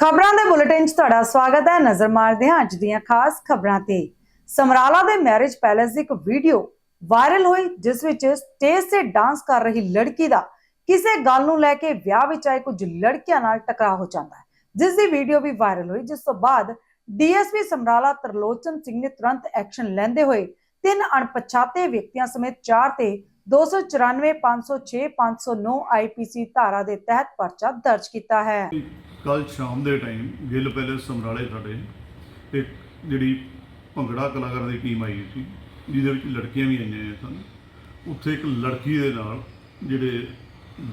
ਖਬਰਾਂ ਦੇ ਬੁਲੇਟਿਨ 'ਚ ਤੁਹਾਡਾ ਸਵਾਗਤ ਹੈ। ਨਜ਼ਰ ਮਾਰਦੇ ਹਾਂ ਅੱਜ ਦੀਆਂ ਖਾਸ ਖਬਰਾਂ ਤੇ। ਸਮਰਾਲਾ ਦੇ ਮੈਰਿਜ ਪੈਲੇਸ ਦੀ ਇੱਕ ਵੀਡੀਓ ਵਾਇਰਲ ਹੋਈ, ਜਿਸ ਵਿੱਚ ਸਟੇਜ ਤੇ ਡਾਂਸ ਕਰ ਰਹੀ ਲੜਕੀ ਦਾ ਕਿਸੇ ਗੱਲ ਨੂੰ ਲੈ ਕੇ ਵਿਆਹ ਵਿੱਚ ਆਏ ਕੁਝ ਲੜਕੀਆਂ ਨਾਲ ਟਕਰਾਅ ਹੋ ਜਾਂਦਾ ਹੈ। ਜਿਸ ਦੀ ਵੀਡੀਓ ਵੀ ਵਾਇਰਲ ਹੋਈ, ਜਿਸ ਤੋਂ ਬਾਅਦ ਡੀਐਸਪੀ ਸਮਰਾਲਾ ਤਰਲੋਚਨ ਸਿੰਘ ਨੇ ਤੁਰੰਤ ਐਕਸ਼ਨ ਲੈਂਦੇ ਹੋਏ ਤਿੰਨ ਅਣਪਛਾਤੇ ਵਿਅਕਤੀਆਂ ਸਮੇਤ ਚਾਰ ਤੇ 294 506 509 ਆਈਪੀਸੀ ਧਾਰਾ ਦੇ ਤਹਿਤ ਪਰਚਾ ਦਰਜ ਕੀਤਾ ਹੈ। ਕੱਲ ਸ਼ਾਮ ਦੇ ਟਾਈਮ ਗਿੱਲ ਪੈਲੇਸ ਸਮਰਾਲੇ ਸਾਡੇ ਇੱਕ ਜਿਹੜੀ ਭੰਗੜਾ ਕਲਾਕਾਰਾਂ ਦੀ ਟੀਮ ਆਈ ਸੀ, ਜਿਹਦੇ ਵਿੱਚ ਲੜਕੀਆਂ ਵੀ ਆਈਆਂ ਸਨ। ਉੱਥੇ ਇੱਕ ਲੜਕੀ ਦੇ ਨਾਲ ਜਿਹੜੇ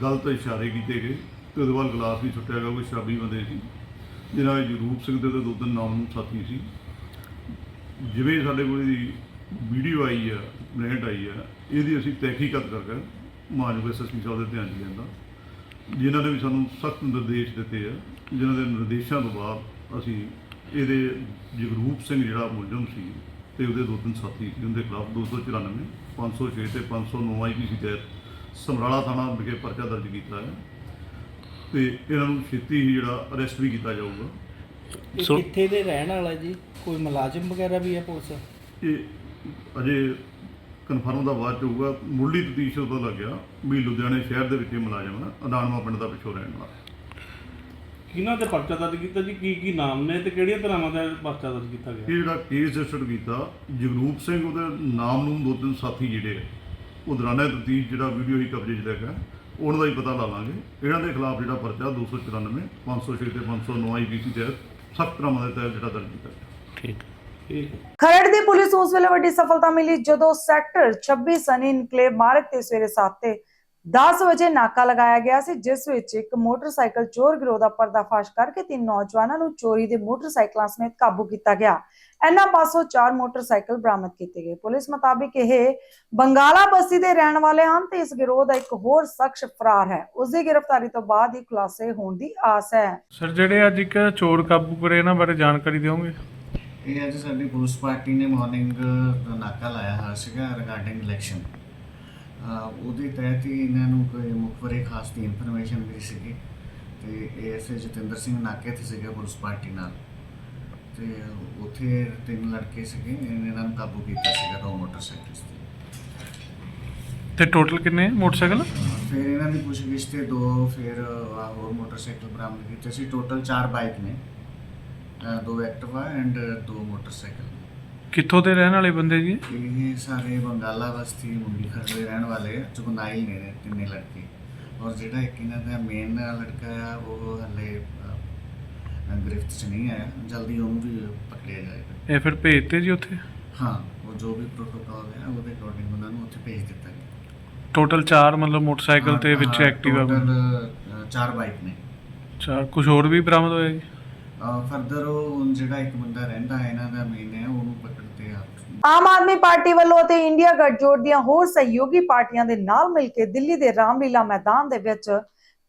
ਗਲਤ ਇਸ਼ਾਰੇ ਕੀਤੇ ਗਏ ਤੇ ਉਹਦੇ ਵੱਲ ਗਲਾਸ ਵੀ ਸੁੱਟਿਆ ਗਿਆ ਕੋਈ ਸ਼ਰਾਬੀ ਬੰਦੇ ਸੀ, ਜਿਹਨਾਂ ਵਿੱਚ ਰੂਪ ਸਿੰਘ ਦੇ ਤੇ ਦੋ ਤਿੰਨ ਨਾਮ ਸਾਥੀ ਸੀ। ਜਿਵੇਂ ਸਾਡੇ ਕੋਲ ਇਹਦੀ ਵੀਡੀਓ ਆਈ ਆ ਕੰਪਲੇਂਟ ਆਈ ਆ ਇਹਦੀ ਅਸੀਂ ਤਹਿਕੀਕਤ ਕਰਕੇ ਮਾਨਯੋਗ ਐਸਐਸਪੀ ਸਾਹਿਬ ਦੇ ਧਿਆਨ 'ਚ ਲਿਆਂਦਾ ਜਿਨ੍ਹਾਂ ਨੇ ਵੀ ਸਾਨੂੰ ਸਖਤ ਨਿਰਦੇਸ਼ ਦਿੱਤੇ ਆ ਜਿਨ੍ਹਾਂ ਦੇ ਨਿਰਦੇਸ਼ਾਂ ਤੋਂ ਬਾਅਦ ਅਸੀਂ ਇਹਦੇ ਜਗਰੂਪ ਸਿੰਘ ਜਿਹੜਾ ਮੁਲਜ਼ਮ ਸੀ ਤੇ ਉਹਦੇ ਦੋ ਤਿੰਨ ਸਾਥੀ ਸੀ ਉਹਦੇ ਖਿਲਾਫ 294 506 ਤੇ 509 ਆਈਪੀਸੀ ਤਹਿਤ ਸਮਰਾਲਾ ਥਾਣਾ ਵਿਖੇ ਪਰਚਾ ਦਰਜ ਕੀਤਾ ਹੈ। ਤੇ ਇਹਨਾਂ ਨੂੰ ਛੇਤੀ ਹੀ ਜਿਹੜਾ ਅਰੈਸਟ ਵੀ ਕੀਤਾ ਜਾਊਗਾ। ਇਹ ਸੋ- ਕਿੱਥੇ ਦੇ ਰਹਿਣ ਵਾਲਾ ਜੀ? ਕੋਈ ਮੁਲਾਜ਼ਮ ਵਗੈਰਾ ਵੀ ਹੈ ਪੁਲਿਸ? ਇਹ ਅਜੇ ਕਨਫਰਮ ਦਾ ਬਾਅਦ ਚ ਹੋਊਗਾ ਮੁੱਢਲੀ ਤਫਤੀਸ਼ ਤੋਂ ਲੱਗਿਆ ਵੀ ਲੁਧਿਆਣੇ ਸ਼ਹਿਰ ਦੇ ਵਿੱਚ ਇਹ ਮੁਲਾਜ਼ਮ ਹੈ ਅਦਾਨਵਾ ਪਿੰਡ ਦਾ ਪਿੱਛੋਂ ਰਹਿਣ ਵਾਲਾ। ਕਿਹਨਾਂ ਤੇ ਪਰਚਾ ਦਰਜ ਕੀਤਾ ਜੀ? ਕੀ ਕੀ ਨਾਮ ਨੇ ਤੇ ਕਿਹੜੀਆਂ ਤਰ੍ਹਾਂ ਦਾ ਪਰਚਾ ਦਰਜ ਕੀਤਾ ਇਹ ਗਿਆ ਜਿਹੜਾ ਕੇਸ ਰਜਿਸਟਰ ਕੀਤਾ ਜਗਰੂਪ ਸਿੰਘ ਉਹਦੇ ਨਾਮ ਨੂੰ ਦੋ ਤਿੰਨ ਸਾਥੀ ਜਿਹੜੇ ਆ, ਉਹ ਦੌਰਾਨੇ ਤਫਤੀਸ਼ ਜਿਹੜਾ ਵੀਡੀਓ ਹੀ ਕਬਜ਼ੇ 'ਚ ਲੈ ਗਿਆ ਉਹਨਾਂ ਦਾ ਹੀ ਪਤਾ ਲਾ ਲਾਂਗੇ। ਇਹਨਾਂ ਦੇ ਖਿਲਾਫ ਜਿਹੜਾ ਪਰਚਾ 294 506 ਤੇ 509 ਆਈਪੀਸੀ ਤਹਿਤ ਸਖਤ ਤਰ੍ਹਾਂ ਦੇ ਤਹਿਤ ਜਿਹੜਾ ਦਰਜ ਕੀਤਾ ਗਿਆ। ਠੀਕ ਠੀਕ। ਖਰੜ ਦੀ ਪੁਲਿਸ ਉਸ ਵੇਲੇ ਵੱਡੀ ਸਫਲਤਾ ਮਿਲੀ ਜਦੋਂ ਸੈਕਟਰ 26 ਸਨੀ ਇਨਕਲੇਵ ਮਾਰਗ ਤੇ ਸਵੇਰੇ 7 ਤੇ 10 ਵਜੇ ਨਾਕਾ ਲਗਾਇਆ ਗਿਆ ਸੀ, ਜਿਸ ਵਿੱਚ ਇੱਕ ਮੋਟਰਸਾਈਕਲ ਚੋਰ ਗਿਰੋਹ ਦਾ ਪਰਦਾਫਾਸ਼ ਕਰਕੇ ਤਿੰਨ ਨੌਜਵਾਨਾਂ ਨੂੰ ਚੋਰੀ ਦੇ ਮੋਟਰਸਾਈਕਲਾਂ ਸਮੇਤ ਕਾਬੂ ਕੀਤਾ ਗਿਆ। ਇਹਨਾਂ ਪਾਸੋਂ ਚਾਰ ਮੋਟਰਸਾਈਕਲ ਬਰਾਮਦ ਕੀਤੇ ਗਏ। ਪੁਲਿਸ ਮੁਤਾਬਿਕ ਇਹ ਬੰਗਾਲਾ ਬਸਤੀ ਦੇ ਰਹਿਣ ਵਾਲੇ ਹਨ ਤੇ ਇਸ ਗਿਰੋਹ ਦਾ ਇੱਕ ਹੋਰ ਸ਼ਖਸ ਫਰਾਰ ਹੈ। ਉਸ ਦੀ ਗ੍ਰਿਫਤਾਰੀ ਤੋਂ ਬਾਅਦ ਹੀ ਖੁਲਾਸੇ ਹੋਣ ਦੀ ਆਸ ਹੈ। ਸਰ, ਜਿਹੜੇ ਅੱਜ ਇੱਕ ਚੋਰ ਕਾਬੂ ਕਰੇ, ਇਹਨਾਂ ਬਾਰੇ ਜਾਣਕਾਰੀ ਦਿਓਗੇ? ਇਹ ਅੱਜ ਸਾਡੀ ਪੁਲਿਸ ਪਾਰਟੀ ਨੇ ਮਾਰਨਿੰਗ ਨਾਕਾ ਲਾਇਆ ਹੋਇਆ ਸੀਗਾ ਰਿਗਾਰਡਿੰਗ ਇਲੈਕਸ਼ਨ ਉਹਦੇ ਤਹਿਤ ਹੀ ਇਹਨਾਂ ਨੂੰ ਕੋਈ ਮੁਖਬਰੇ ਖਾਸ ਦੀ ਇਨਫੋਰਮੇਸ਼ਨ ਮਿਲੀ ਸੀਗੀ। ਤੇ ਏਐਸਏ ਜਤਿੰਦਰ ਸਿੰਘ ਨਾਕੇ ਤੇ ਸੀਗੇ ਪੁਲਿਸ ਪਾਰਟੀ ਨਾਲ। ਤੇ ਉੱਥੇ ਤਿੰਨ ਲੜਕੇ ਸੀਗੇ ਇਹਨਾਂ ਨੂੰ ਕਾਬੂ ਕੀਤਾ ਸੀਗਾ ਦੋ ਮੋਟਰਸਾਈਕਲ ਤੇ। ਤੇ ਟੋਟਲ ਕਿੰਨੇ ਮੋਟਰਸਾਈਕਲ? ਫਿਰ ਇਹਨਾਂ ਦੀ ਪੁੱਛਗਿੱਛ ਤੇ ਦੋ ਫਿਰ ਹੋਰ ਮੋਟਰਸਾਈਕਲ ਬਰਾਮਦ ਕੀਤੇ ਸੀ। ਟੋਟਲ ਚਾਰ ਬਾਈਕ ਨੇ। ਅਹ ਦੋ ਐਕਟਿਵਾ ਐਂਡ ਦੋ ਮੋਟਰਸਾਈਕਲ ਕਿੱਥੋਂ ਦੇ ਰਹਿਣ ਵਾਲੇ ਬੰਦੇ ਜੀ? ਇਹ ਸਾਰੇ ਬੰਗਾਲਾ ਬਸਤੀ ਮੁੰਡੀ ਦੇ ਰਹਿਣ ਵਾਲੇ ਚੁਗਨਾਈ ਨੇ ਇਹ ਤਿੰਨੇ ਲੜਕੇ। ਔਰ ਜਿਹੜਾ ਇੱਕ ਇਹਨਾਂ ਦਾ ਮੇਨ ਲੜਕਾ ਆ ਉਹ ਹਲੇ ਅਹ, ਗ੍ਰਿਫਤ 'ਚ ਨਹੀਂ ਆਇਆ। ਜਲਦੀ ਉਹਨੂੰ ਵੀ ਪਕੜਿਆ ਜਾਏਗਾ। ਇਹ ਫਿਰ ਭੇਜਤੇ ਜੀ ਉੱਥੇ? ਹਾਂ ਉਹ ਜੋ ਵੀ ਪ੍ਰੋਟੋਕਾਲ ਹੈ ਉਹਦੇ ਅਕੋਰਡਿੰਗ ਉਹਨਾਂ ਨੂੰ ਉੱਥੇ ਭੇਜ ਦਿੱਤਾ ਗਿਆ। ਟੋਟਲ 4 ਮਤਲਬ ਮੋਟਰਸਾਈਕਲ ਤੇ ਵਿੱਚ ਐਕਟਿਵਾ ਅਹ, ਚਾਰ ਬਾਈਕ ਨੇ। ਚਾਰ ਕੁਝ ਹੋਰ ਵੀ ਬਰਾਮਦ ਹੋਇਆ ਜੀ? ਫਰਦਰ ਉਹ ਜਿਹੜਾ ਇੱਕ ਬੰਦਾ ਰਹਿੰਦਾ ਹੈ ਇਹਨਾਂ ਦਾ ਮੇਨ ਹੈ ਉਹਨੂੰ ਪਕੜਦੇ ਆ ਆਮ ਆਦਮੀ ਪਾਰਟੀ ਵੱਲੋਂ ਅਤੇ ਇੰਡੀਆ ਗੱਠਜੋੜ ਦੀਆਂ ਹੋਰ ਸਹਿਯੋਗੀ ਪਾਰਟੀਆਂ ਦੇ ਨਾਲ ਮਿਲ ਕੇ ਦਿੱਲੀ ਦੇ ਰਾਮਲੀਲਾ ਮੈਦਾਨ ਦੇ ਵਿੱਚ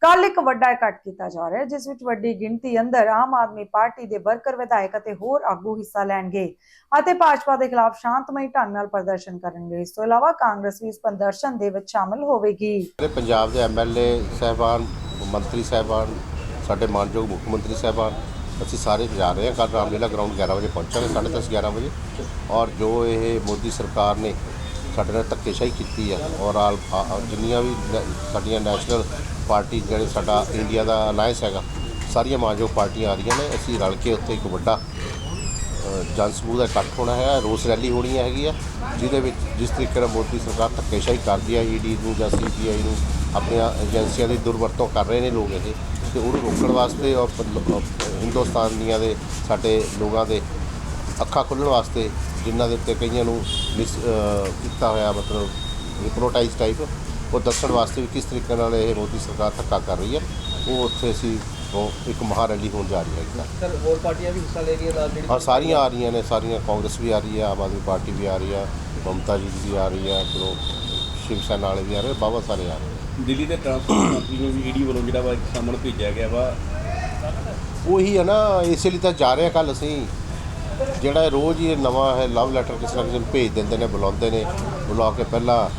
ਕੱਲ ਇੱਕ ਵੱਡਾ ਇਕੱਠ ਕੀਤਾ ਜਾ ਰਿਹਾ ਹੈ ਜਿਸ ਵਿੱਚ ਵੱਡੀ ਗਿਣਤੀ ਅੰਦਰ ਆਮ ਆਦਮੀ ਪਾਰਟੀ ਦੇ ਵਰਕਰ ਵਿਧਾਇਕ ਅਤੇ ਹੋਰ ਆਗੂ ਹਿੱਸਾ ਲੈਣਗੇ ਅਤੇ ਭਾਜਪਾ ਦੇ ਖਿਲਾਫ ਸ਼ਾਂਤਮਈ ਢੰਗ ਨਾਲ ਪ੍ਰਦਰਸ਼ਨ ਕਰਨਗੇ। ਇਸ ਤੋਂ ਇਲਾਵਾ ਕਾਂਗਰਸ ਵੀ ਇਸ ਪ੍ਰਦਰਸ਼ਨ ਦੇ ਵਿੱਚ ਸ਼ਾਮਲ ਹੋਵੇਗੀ। ਪੰਜਾਬ ਦੇ ਐਮਐਲਏ ਸਹਿਬਾਨ ਮੰਤਰੀ ਸਹਿਬਾਨ ਸਾਡੇ ਮਾਨਯੋਗ ਮੁੱਖ ਮੰਤਰੀ ਸਹਿਬਾਨ ਅਸੀਂ ਸਾਰੇ ਜਾ ਰਹੇ ਹਾਂ। ਕੱਲ੍ਹ ਰਾਮਲੀਲਾ ਗਰਾਊਂਡ 11 ਵਜੇ ਪਹੁੰਚਾਂਗੇ 10:30 11 ਵਜੇ। ਔਰ ਜੋ ਇਹ ਮੋਦੀ ਸਰਕਾਰ ਨੇ ਸਾਡੇ ਨਾਲ ਧੱਕੇਸ਼ਾਹੀ ਕੀਤੀ ਆ, ਔਰ ਆਲ ਜਿੰਨੀਆਂ ਵੀ ਸਾਡੀਆਂ ਨੈਸ਼ਨਲ ਪਾਰਟੀ ਜਿਹੜੇ ਸਾਡਾ ਇੰਡੀਆ ਦਾ ਅਲਾਇੰਸ ਹੈਗਾ, ਸਾਰੀਆਂ ਮਾਨਯੋਗ ਪਾਰਟੀਆਂ ਆ ਰਹੀਆਂ ਨੇ। ਅਸੀਂ ਰਲ ਕੇ ਉੱਥੇ ਇੱਕ ਵੱਡਾ ਜਨ ਸਮੂਹ ਦਾ ਇਕੱਠ ਹੋਣਾ ਹੈ। ਰੋਸ ਰੈਲੀ ਹੋਣੀ ਹੈਗੀ ਆ, ਜਿਹਦੇ ਵਿੱਚ ਜਿਸ ਤਰੀਕੇ ਨਾਲ ਮੋਦੀ ਸਰਕਾਰ ਧੱਕੇਸ਼ਾਹੀ ਕਰਦੀ ਹੈ ਈਡੀ ਨੂੰ ਜਾਂ ਸੀਬੀਆਈ ਨੂੰ, ਆਪਣੀਆਂ ਏਜੰਸੀਆਂ ਦੀ ਦੁਰਵਰਤੋਂ ਕਰ ਰਹੇ ਨੇ ਲੋਕ ਇਹ। ਤੇ ਉਹਨੂੰ ਰੋਕਣ ਵਾਸਤੇ ਔਰ ਹਿੰਦੁਸਤਾਨ ਦੀਆਂ ਦੇ ਸਾਡੇ ਲੋਕਾਂ ਦੇ ਅੱਖਾਂ ਖੁੱਲ੍ਹਣ ਵਾਸਤੇ ਜਿਨ੍ਹਾਂ ਦੇ ਉੱਤੇ ਕਈਆਂ ਨੂੰ ਮਿਸ ਕੀਤਾ ਹੋਇਆ ਮਤਲਬ ਹਿਪਨੋਟਾਈਜ਼ ਟਾਈਪ ਉਹ ਦੱਸਣ ਵਾਸਤੇ ਵੀ ਕਿਸ ਤਰੀਕੇ ਨਾਲ ਇਹ ਮੋਦੀ ਸਰਕਾਰ ਧੱਕਾ ਕਰ ਰਹੀ ਹੈ। ਉਹ ਉੱਥੇ ਅਸੀਂ ਉਹ ਇੱਕ ਮਹਾ ਰੈਲੀ ਹੋਣ ਜਾ ਰਹੀ ਹੈ ਸਰ ਹੋਰ ਪਾਰਟੀਆਂ ਵੀ ਹਿੱਸਾ ਲੈ ਰਹੀਆਂ ਨਾਲ ਜਿਹੜੀ ਸਾਰੀਆਂ ਆ ਰਹੀਆਂ ਨੇ ਸਾਰੀਆਂ ਕਾਂਗਰਸ ਵੀ ਆ ਰਹੀ ਹੈ ਆਮ ਆਦਮੀ ਪਾਰਟੀ ਵੀ ਆ ਰਹੀ ਹੈ ਮਮਤਾ ਜੀ ਵੀ ਆ ਰਹੀ ਹੈ ਉਹ ਸ਼ਿਵ ਸੈਨਾ ਵਾਲੇ ਵੀ ਆ ਰਹੇ ਬਾਬਾ ਸਾਰੇ ਆ ਰਹੇ ਦਿੱਲੀ ਦੇ ਟਰਾਂਸਪੋਰਟ ਮੰਤਰੀ ਨੂੰ ਵੀ ਈਡੀ ਵੱਲੋਂ ਜਿਹੜਾ ਵਾ ਸਾਹਮਣੇ ਭੇਜਿਆ ਗਿਆ ਵਾ। ਉਹੀ ਹੈ ਨਾ, ਇਸੇ ਲਈ ਤਾਂ ਜਾ ਰਿਹਾ ਕੱਲ ਅਸੀਂ। ਜਿਹੜਾ ਰੋਜ਼ ਹੀ ਇਹ ਨਵਾਂ ਹੈ ਲਵ ਲੈਟਰ ਕਿਸੇ ਨਾ ਕਿਸੇ ਨੂੰ ਭੇਜ ਦਿੰਦੇ ਨੇ, ਬੁਲਾਉਂਦੇ ਨੇ, ਬੁਲਾ ਕੇ ਪਹਿਲਾਂ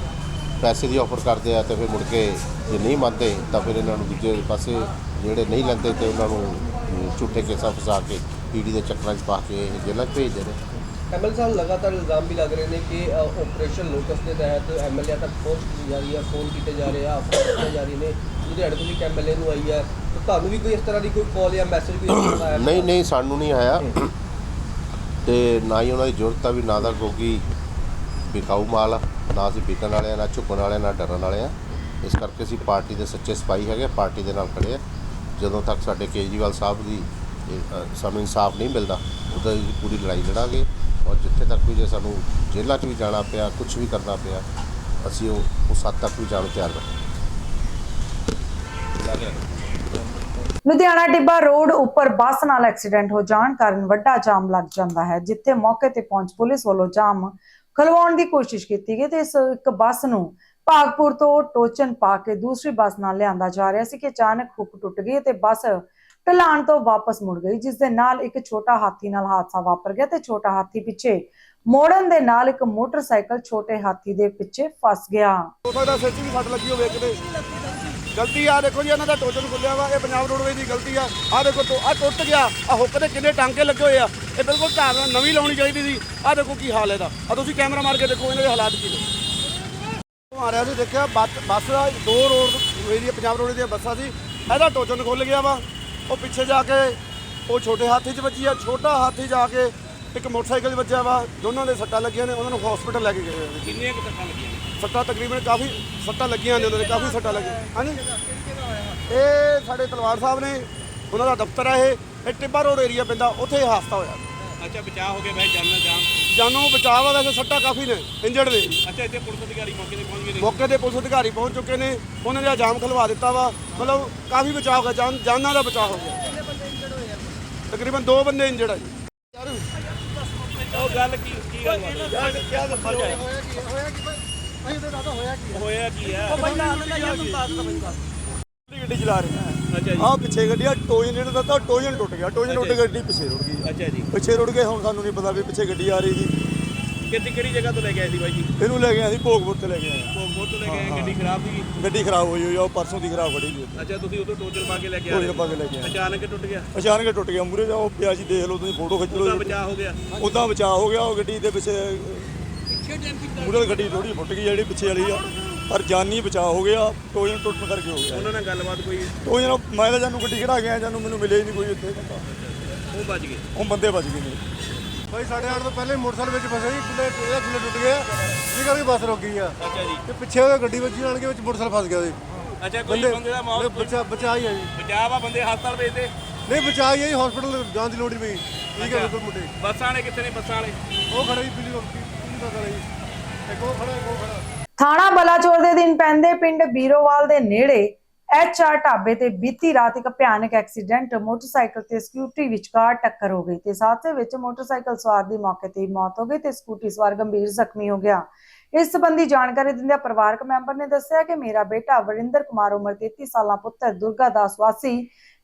ਪੈਸੇ ਦੀ ਆਫਰ ਕਰਦੇ ਆ ਤੇ ਫਿਰ ਮੁੜ ਕੇ ਜੇ ਨਹੀਂ ਮੰਨਦੇ, ਤਾਂ ਫਿਰ ਇਹਨਾਂ ਨੂੰ ਦੂਜੇ ਪਾਸੇ ਜਿਹੜੇ ਨਹੀਂ ਲੈਂਦੇ ਤੇ ਉਹਨਾਂ ਨੂੰ ਝੂਠੇ ਕੇਸਾਂ ਫਸਾ ਕੇ ਈਡੀ ਦੇ ਚੱਕਰਾਂ 'ਚ ਪਾ ਕੇ ਇਹ ਜੇਲ੍ਹਾਂ 'ਚ ਭੇਜਦੇ ਨੇ। ਐਮਐਲ ਸਾਹਿਬ ਲਗਾਤਾਰ ਇਲਜ਼ਾਮ ਵੀ ਲੱਗ ਰਹੇ ਨੇ ਕਿ ਆਪਰੇਸ਼ਨ ਲੋਟਸ ਦੇ ਤਹਿਤ ਐਮਐਲਏ ਤੱਕ ਪਹੁੰਚ ਕੀਤੀ ਜਾ ਰਹੀ ਹੈ ਫੋਨ ਕੀਤੇ ਜਾ ਰਹੇ ਆ ਅਫਵਾਹ ਕੀਤੀਆਂ ਜਾ ਰਹੀ ਨੇ। ਲੁਧਿਆਣੇ ਤੋਂ ਵੀ ਐਮਐਲਏ ਨੂੰ ਆਈ ਹੈ। ਤਾਂ ਤੁਹਾਨੂੰ ਵੀ ਕੋਈ ਇਸ ਤਰ੍ਹਾਂ ਦੀ ਕੋਈ ਕਾਲ ਜਾਂ ਮੈਸੇਜ ਕੋਈ ਆਇਆ? ਨਹੀਂ ਨਹੀਂ ਸਾਨੂੰ ਨਹੀਂ ਆਇਆ। ਤੇ ਨਾ ਹੀ ਉਹਨਾਂ ਦੀ ਜ਼ਰੂਰਤ ਆ ਵੀ ਨਾ ਦਾ ਕਿਉਂਕਿ ਵਿਕਾਊ ਮਾਲ ਆ ਨਾ ਅਸੀਂ ਵਿਕਣ ਵਾਲੇ ਆ ਨਾ ਝੁਕਣ ਵਾਲੇ ਨਾ ਡਰਨ ਵਾਲੇ ਆ। ਇਸ ਕਰਕੇ ਅਸੀਂ ਪਾਰਟੀ ਦੇ ਸੱਚੇ ਸਿਪਾਹੀ ਹੈਗੇ ਪਾਰਟੀ ਦੇ ਨਾਲ ਖੜੇ ਆ। ਜਦੋਂ ਤੱਕ ਸਾਡੇ ਕੇਜਰੀਵਾਲ ਸਾਹਿਬ ਦੀ ਸਾਨੂੰ ਇਨਸਾਫ ਨਹੀਂ ਮਿਲਦਾ ਉਦੋਂ ਅਸੀਂ ਪੂਰੀ ਲੜਾਈ ਲੜਾਂਗੇ। ਔਰ ਜਿੱਥੇ ਤੱਕ ਵੀ ਜੇ ਸਾਨੂੰ ਜੇਲ੍ਹਾਂ 'ਚ ਵੀ ਜਾਣਾ ਪਿਆ ਕੁਝ ਵੀ ਕਰਨਾ ਪਿਆ, ਅਸੀਂ ਉਹ, ਉਸ ਹੱਦ ਤੱਕ ਵੀ ਜਾਣ ਨੂੰ ਤਿਆਰ ਹਾਂ ਲੁਧਿਆਣਾ ਟਿੱਬਾ ਰੋਡ ਉੱਪਰ ਬੱਸ ਨਾਲ ਐਕਸੀਡੈਂਟ ਹੋ ਜਾਣ ਕਾਰਨ ਵੱਡਾ ਜਾਮ ਲੱਗ ਜਾਂਦਾ ਹੈ, ਜਿੱਥੇ ਮੌਕੇ ਤੇ ਪਹੁੰਚ ਪੁਲਿਸ ਵੱਲੋਂ ਜਾਮ ਖਲਵਾਉਣ ਦੀ ਕੋਸ਼ਿਸ਼ ਕੀਤੀ ਗਈ ਤੇ ਇਸ ਇੱਕ ਬੱਸ ਨੂੰ ਭਾਗਪੁਰ ਤੋਂ ਟੋਚਨ ਪਾ ਕੇ ਦੂਸਰੀ ਬੱਸ ਨਾਲ ਲਿਆਂਦਾ ਜਾ ਰਿਹਾ ਸੀ ਕਿ ਅਚਾਨਕ ਹੁੱਕ ਟੁੱਟ ਗਈ ਤੇ ਬੱਸ ਢਲਾਣ ਤੋਂ ਵਾਪਸ ਮੁੜ ਗਈ ਜਿਸ ਦੇ ਨਾਲ ਇੱਕ ਛੋਟਾ ਹਾਥੀ ਨਾਲ ਹਾਦਸਾ ਵਾਪਰ ਗਿਆ ਤੇ ਛੋਟਾ ਹਾਥੀ ਪਿੱਛੇ ਮੋੜਨ ਦੇ ਨਾਲ ਇੱਕ ਮੋਟਰਸਾਈਕਲ ਛੋਟੇ ਹਾਥੀ ਦੇ ਪਿੱਛੇ ਫਸ ਗਿਆ। ਹੋ ਸਕਦਾ ਸਿਰ 'ਚ ਵੀ ਸੱਟ ਲੱਗੀ ਹੋਵੇ ਕਿਤੇ ਗਲਤੀ ਆ ਦੇਖੋ ਜੀ ਇਹਨਾਂ ਦਾ ਟੋਚਨ ਖੁੱਲਿਆ ਵਾ ਇਹ ਪੰਜਾਬ ਰੋਡਵੇਜ਼ ਦੀ ਗਲਤੀ ਆ। ਆ ਦੇਖੋ ਆ ਟੁੱਟ ਗਿਆ। ਆ ਹੁੱਕ ਦੇ ਕਿੰਨੇ ਟਾਂਕੇ ਲੱਗੇ ਹੋਏ ਆ। ਇਹ ਬਿਲਕੁਲ ਨਾਲ ਨਵੀਂ ਲਾਉਣੀ ਚਾਹੀਦੀ ਸੀ। ਆ ਦੇਖੋ ਕੀ ਹਾਲ ਇਹਦਾ। ਆ ਤੁਸੀਂ ਕੈਮਰਾ ਮਾਰ ਕੇ ਦੇਖੋ ਇਹਨਾਂ ਦੇ ਹਾਲਾਤ ਕੀ ਨੇ। ਆ ਰਿਹਾ ਸੀ ਦੇਖਿਆ ਬੱਸ ਬੱਸ ਦਾ ਦੋ ਰੋਡ ਏਰੀਆ ਪੰਜਾਬ ਰੋਡ ਦੀਆਂ ਬੱਸਾਂ ਸੀ। ਇਹਦਾ ਟੋਚਨ ਖੁੱਲ ਗਿਆ ਵਾ। ਉਹ ਪਿੱਛੇ ਜਾ ਕੇ ਉਹ ਛੋਟੇ ਹਾਥੀ 'ਚ ਵੱਜੀ ਆ ਛੋਟਾ ਹਾਥੀ ਜਾ ਕੇ ਇੱਕ ਮੋਟਰਸਾਈਕਲ 'ਚ ਵੱਜਿਆ ਵਾ ਦੋਨਾਂ ਦੇ ਸੱਟਾਂ ਲੱਗੀਆਂ ਨੇ ਉਹਨਾਂ ਨੂੰ ਹਸਪੀਟਲ ਲੈ ਕੇ ਗਏ ਨੇ। ਕਿੰਨੀਆਂ ਕੁ ਸੱਟਾਂ ਲੱਗੀਆਂ ਨੇ? ਸੱਟਾਂ ਤਕਰੀਬਨ ਕਾਫੀ ਸੱਟਾਂ ਲੱਗੀਆਂ ਨੇ ਉਹਨਾਂ ਦੇ ਕਾਫੀ ਸੱਟਾਂ ਲੱਗੀਆਂ। ਹਾਂਜੀ। ਇਹ ਸਾਡੇ ਤਲਵਾਰ ਸਾਹਿਬ ਨੇ ਉਹਨਾਂ ਦਾ ਦਫ਼ਤਰ ਹੈ ਇਹ ਇਹ ਟਿੱਬਾ ਰੋਡ ਏਰੀਆ ਪੈਂਦਾ ਉੱਥੇ ਇਹ ਹਾਦਸਾ ਹੋਇਆ। ਅੱਛਾ ਬਚਾਅ ਹੋ ਗਿਆ ਵੈਸੇ ਜਾਨਣਾ ਜਾਮ। ਜਾਨੋਂ ਬਚਾਅ ਆ ਵੈਸੇ ਸੱਟਾਂ ਕਾਫੀ ਨੇ ਇੰਜਰਡ ਨੇ। ਅੱਛਾ ਇੱਥੇ ਪੁਲਿਸ ਅਧਿਕਾਰੀ ਮੌਕੇ ਤੇ ਪਹੁੰਚ ਗਏ ਨੇ? ਮੌਕੇ ਤੇ ਪੁਲਿਸ ਅਧਿਕਾਰੀ ਪਹੁੰਚ ਚੁੱਕੇ ਨੇ ਉਹਨਾਂ ਨੇ ਜਾਮ ਖਲਵਾ ਦਿੱਤਾ ਵਾ। ਮਤਲਬ ਕਾਫੀ ਬਚਾਅ ਹੋ ਗਿਆ ਜਾਨ ਜਾਨਾਂ ਦਾ ਬਚਾਅ ਹੋ ਗਿਆ। ਤਕਰੀਬਨ ਦੋ ਬੰਦੇ ਇੰਜਰਡ ਆ ਜੀ। ਉਹ ਗੱਲ ਕੀ ਕੀ ਗੱਲ ਹੋਈ ਹੋਇਆ ਕੀ ਹੈ ਗੱਡੀ ਚਲਾ ਰਹੇ। ਆ ਅੱਛਾ ਜੀ। ਆਹ ਪਿੱਛੇ ਗੱਡੀ ਆ ਟੋਇਨ ਜਿਹੜਾ ਦਾ ਤਾਂ ਟੋਇਨ ਟੁੱਟ ਗਿਆ ਟੋਇਨ ਟੁੱਟ ਗੱਡੀ ਪਿੱਛੇ ਰੁੜ ਗਈ। ਅੱਛਾ ਜੀ। ਪਿੱਛੇ ਰੁੜ ਗਏ ਹੁਣ ਸਾਨੂੰ ਨਹੀਂ ਪਤਾ ਵੀ ਪਿੱਛੇ ਗੱਡੀ ਆ ਰਹੀ ਸੀ। ਕਿੱਥੇ ਕਿਹੜੀ ਜਗ੍ਹਾ ਤੋਂ ਲੈ ਕੇ ਆਏ ਸੀ ਬਾਈ ਜੀ? ਇਹਨੂੰ ਲੈ ਕੇ ਆਏ ਸੀ ਭੋਗਪੁਰ ਤੇ ਲੈ ਕੇ ਆਏ। ਆ। ਭੋਗਪੁਰ ਤੋਂ ਲੈ ਕੇ ਆਏ ਗੱਡੀ ਖਰਾਬ ਸੀ ਗੱਡੀ ਖਰਾਬ ਹੋਈ ਹੋਈ ਆ ਉਹ ਪਰਸੋਂ ਦੀ ਖਰਾਬ ਖੜੀ ਹੋਈ ਅੱਛਾ ਤੁਸੀਂ ਉਦੋਂ ਟੋਚਰ ਪਾ ਕੇ ਲੈ ਕੇ ਆ ਟੋਚਨ ਰਹੇ ਪਾ ਕੇ ਲੈ ਕੇ ਆਏ। ਅਚਾਨਕ ਹੀ ਟੁੱਟ ਗਿਆ? ਅਚਾਨਕ ਟੁੱਟ ਗਿਆ ਮੂਰੇ ਜਾ ਉਹ ਪਿਆ ਜੀ ਦੇਖ ਲਓ ਤੁਸੀਂ ਫੋਟੋ ਖਿੱਚ ਉਹਦਾ ਲਓ ਬਚਾਅ ਹੋ ਗਿਆ? ਉਦਾਂ ਬਚਾਅ ਹੋ ਗਿਆ ਉਹ ਗੱਡੀ ਦੇ ਪਿੱਛੇ ਮੂਰੇ ਦੀ ਗੱਡੀ ਥੋੜੀ ਫੁੱਟ ਗਈ ਜਿਹੜੀ ਪਿੱਛੇ ਵਾਲੀ ਆ। ਪਰ ਜਾਨੀ ਬਚਾਅ ਹੋ ਗਿਆ ਟੋਇਨ ਟੁੱਟਣ ਕਰਕੇ ਹੋ ਗਿਆ। ਉਹਨਾਂ ਨਾਲ ਗੱਲਬਾਤ ਕੋਈ? ਟੋਇਨ ਮੈਂ ਤਾਂ ਜਾਨੂੰ ਗੱਡੀ ਖੜਾ ਗਿਆ ਜਾਨੂੰ ਮੈਨੂੰ ਮਿਲੇ ਹੀ ਨਹੀਂ ਕੋਈ ਉੱਥੇ। ਬੰਦਾ ਉਹ ਬਚ ਗਏ। ਉਹ ਬੰਦੇ ਬਚ ਗਏ ਨੇ। ਭਾਈ 8:30 ਤੋਂ ਪਹਿਲੇ ਮੋਟਰਸਾਈਕਲ ਵਿੱਚ ਫਸੇ ਸੀ ਕਿਲੇ ਇਹਦਾ ਕਿਲੇ ਟੁੱਟ ਗਿਆ ਇਹ ਕਰਕੇ ਬੱਸ ਰੁਕ ਗਈ ਆ। ਅੱਛਾ ਜੀ। ਤੇ ਪਿੱਛੇ ਉਹ ਗੱਡੀ ਵੱਜੀ ਆਣ ਕੇ ਵਿੱਚ ਮੋਟਰਸਾਈਕਲ ਫਸ ਗਿਆ ਉਹਦੇ ਅੱਛਾ ਕੋਈ ਬੰਦੇ ਦਾ ਮੌਤ ਬਚਾ ਬਚਾ ਹੀ ਆ ਜੀ। ਬਚਾਅ ਵਾ ਬੰਦੇ ਹਸਪਤਾਲ ਭੇਜਦੇ? ਨਹੀਂ ਬਚਾ ਹੀ ਆ ਜੀ ਹਸਪੀਟਲ ਜਾਣ ਦੀ ਲੋੜ ਨਹੀਂ ਪਈ। ਠੀਕ ਹੈ ਬਿਲਕੁਲ ਮੁੰਡੇ। ਬੱਸਾਂ ਵਾਲੇ ਕਿੱਥੇ ਨੇ ਬੱਸਾਂ ਵਾਲੇ? ਉਹ ਖੜਾ ਜੀ ਪੀਲੀ ਪੀਲੀ ਦਾ ਖੜਾ ਜੀ। ਇੱਕ ਉਹ ਖੜਾ ਇੱਕ ਉਹ ਖੜਾ। ਥਾਣਾ ਬਲਾਚੌਰ ਦੇ ਦਿਨ ਪੈਂਦੇ ਪਿੰਡ ਬੀਰੋਵਾਲ ਦੇ ਨੇੜੇ ਐਚਆਰ ਢਾਬੇ ਤੇ ਬੀਤੀ ਰਾਤ ਇੱਕ ਭਿਆਨਕ ਐਕਸੀਡੈਂਟ ਮੋਟਰਸਾਈਕਲ ਤੇ ਸਕੂਟਰੀ ਵਿਚਕਾਰ ਟੱਕਰ ਹੋ ਗਈ ਤੇ ਇਸ ਹਾਦਸੇ ਵਿੱਚ ਮੋਟਰਸਾਈਕਲ ਸਵਾਰ ਦੀ ਮੌਕੇ ਤੇ ਹੀ ਮੌਤ ਹੋ ਗਈ ਤੇ ਸਕੂਟਰੀ ਸਵਾਰ ਗੰਭੀਰ ਜ਼ਖਮੀ ਹੋ ਗਿਆ। ਇਸ ਸੰਬੰਧੀ ਜਾਣਕਾਰੀ ਦਿੰਦਿਆਂ ਪਰਿਵਾਰਕ ਮੈਂਬਰ ਨੇ ਦੱਸਿਆ ਕਿ ਮੇਰਾ ਬੇਟਾ ਵਰਿੰਦਰ ਕੁਮਾਰ ਉਮਰ 33 ਸਾਲਾਂ ਪੁੱਤਰ ਦੁਰਗਾ ਦਾਸ ਵਾਸੀ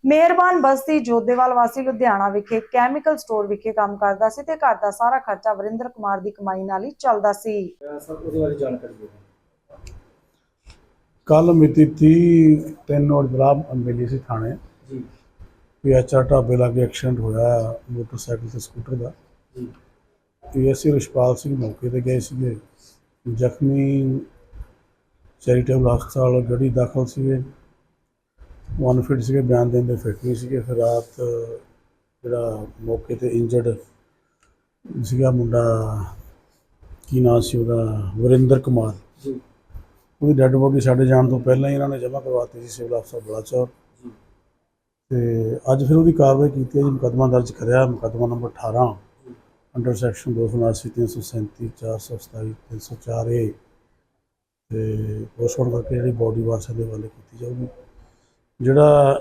ਮਿਹਰਬਾਨ ਬਸਤੀ ਜੋਧੇਵਾਲ ਵਾਸੀ ਲੁਧਿਆਣਾ ਵਿਖੇ ਕੈਮੀਕਲ ਸਟੋਰ ਵਿਖੇ ਕੰਮ ਕਰਦਾ ਸੀ ਤੇ ਘਰ ਦਾ ਸਾਰਾ ਖਰਚਾ ਵਰਿੰਦਰ ਕੁਮਾਰ ਦੀ ਕਮਾਈ ਨਾਲ ਹੀ ਚੱਲਦਾ ਸੀ। ਕੱਲ ਮਿਤੀ 30 ਤਿੰਨ ਔਰ ਜਨਾਬ ਮਿਲੀ ਸੀ ਥਾਣੇ। ਜੀ। ਵੀ ਐਚਆਰ ਢਾਬੇ ਲਾਗੇ ਐਕਸੀਡੈਂਟ ਹੋਇਆ ਮੋਟਰਸਾਈਕਲ ਤੇ ਸਕੂਟਰ ਦਾ। ਜੀ। ਏਐਸਸੀ ਰਿਸ਼ਪਾਲ ਸਿੰਘ ਮੌਕੇ ਤੇ ਗਏ ਸੀਗੇ। ਜ਼ਖਮੀ ਚੈਰੀਟੇਬਲ ਹਸਪਤਾਲ ਗੱਡੀ ਦਾਖਲ ਸੀਗੇ। ਫਿਟ ਸੀਗੇ ਬਿਆਨ ਦੇਣ ਦੇ ਫਿਟ ਨਹੀਂ ਸੀਗੇ ਫਿਰ ਰਾਤ ਜਿਹੜਾ ਮੌਕੇ ਤੇ ਇੰਜਰਡ ਸੀਗਾ ਮੁੰਡਾ ਕੀ ਨਾਮ ਸੀ ਉਹਦਾ ਵਰਿੰਦਰ ਕੁਮਾਰ। ਜੀ। ਉਹਦੀ ਡੈੱਡ ਬੋਡੀ ਸਾਡੇ ਜਾਣ ਤੋਂ ਪਹਿਲਾਂ ਹੀ ਇਹਨਾਂ ਨੇ ਜਮ੍ਹਾਂ ਕਰਵਾਤੀ ਸੀ ਸਿਵਲ ਹਸਪਤਾਲ ਬਲਾਚੌਰ। ਤੇ ਅੱਜ ਫਿਰ ਉਹਦੀ ਕਾਰਵਾਈ ਕੀਤੀ ਹੈ ਜੀ ਮੁਕੱਦਮਾ ਦਰਜ ਕਰਿਆ ਮੁਕੱਦਮਾ ਨੰਬਰ 18 ਅੰਡਰ ਸੈਕਸ਼ਨ 279 337 427 304 ਏ ਤੇ ਪੋਸਟਮਾਰਟਮ ਕਰਕੇ ਜਿਹੜੀ ਬੋਡੀ ਵਾਰਸਾਂ ਦੇ ਹਵਾਲੇ ਕੀਤੀ ਜਾਊਗੀ। ਜਿਹੜਾ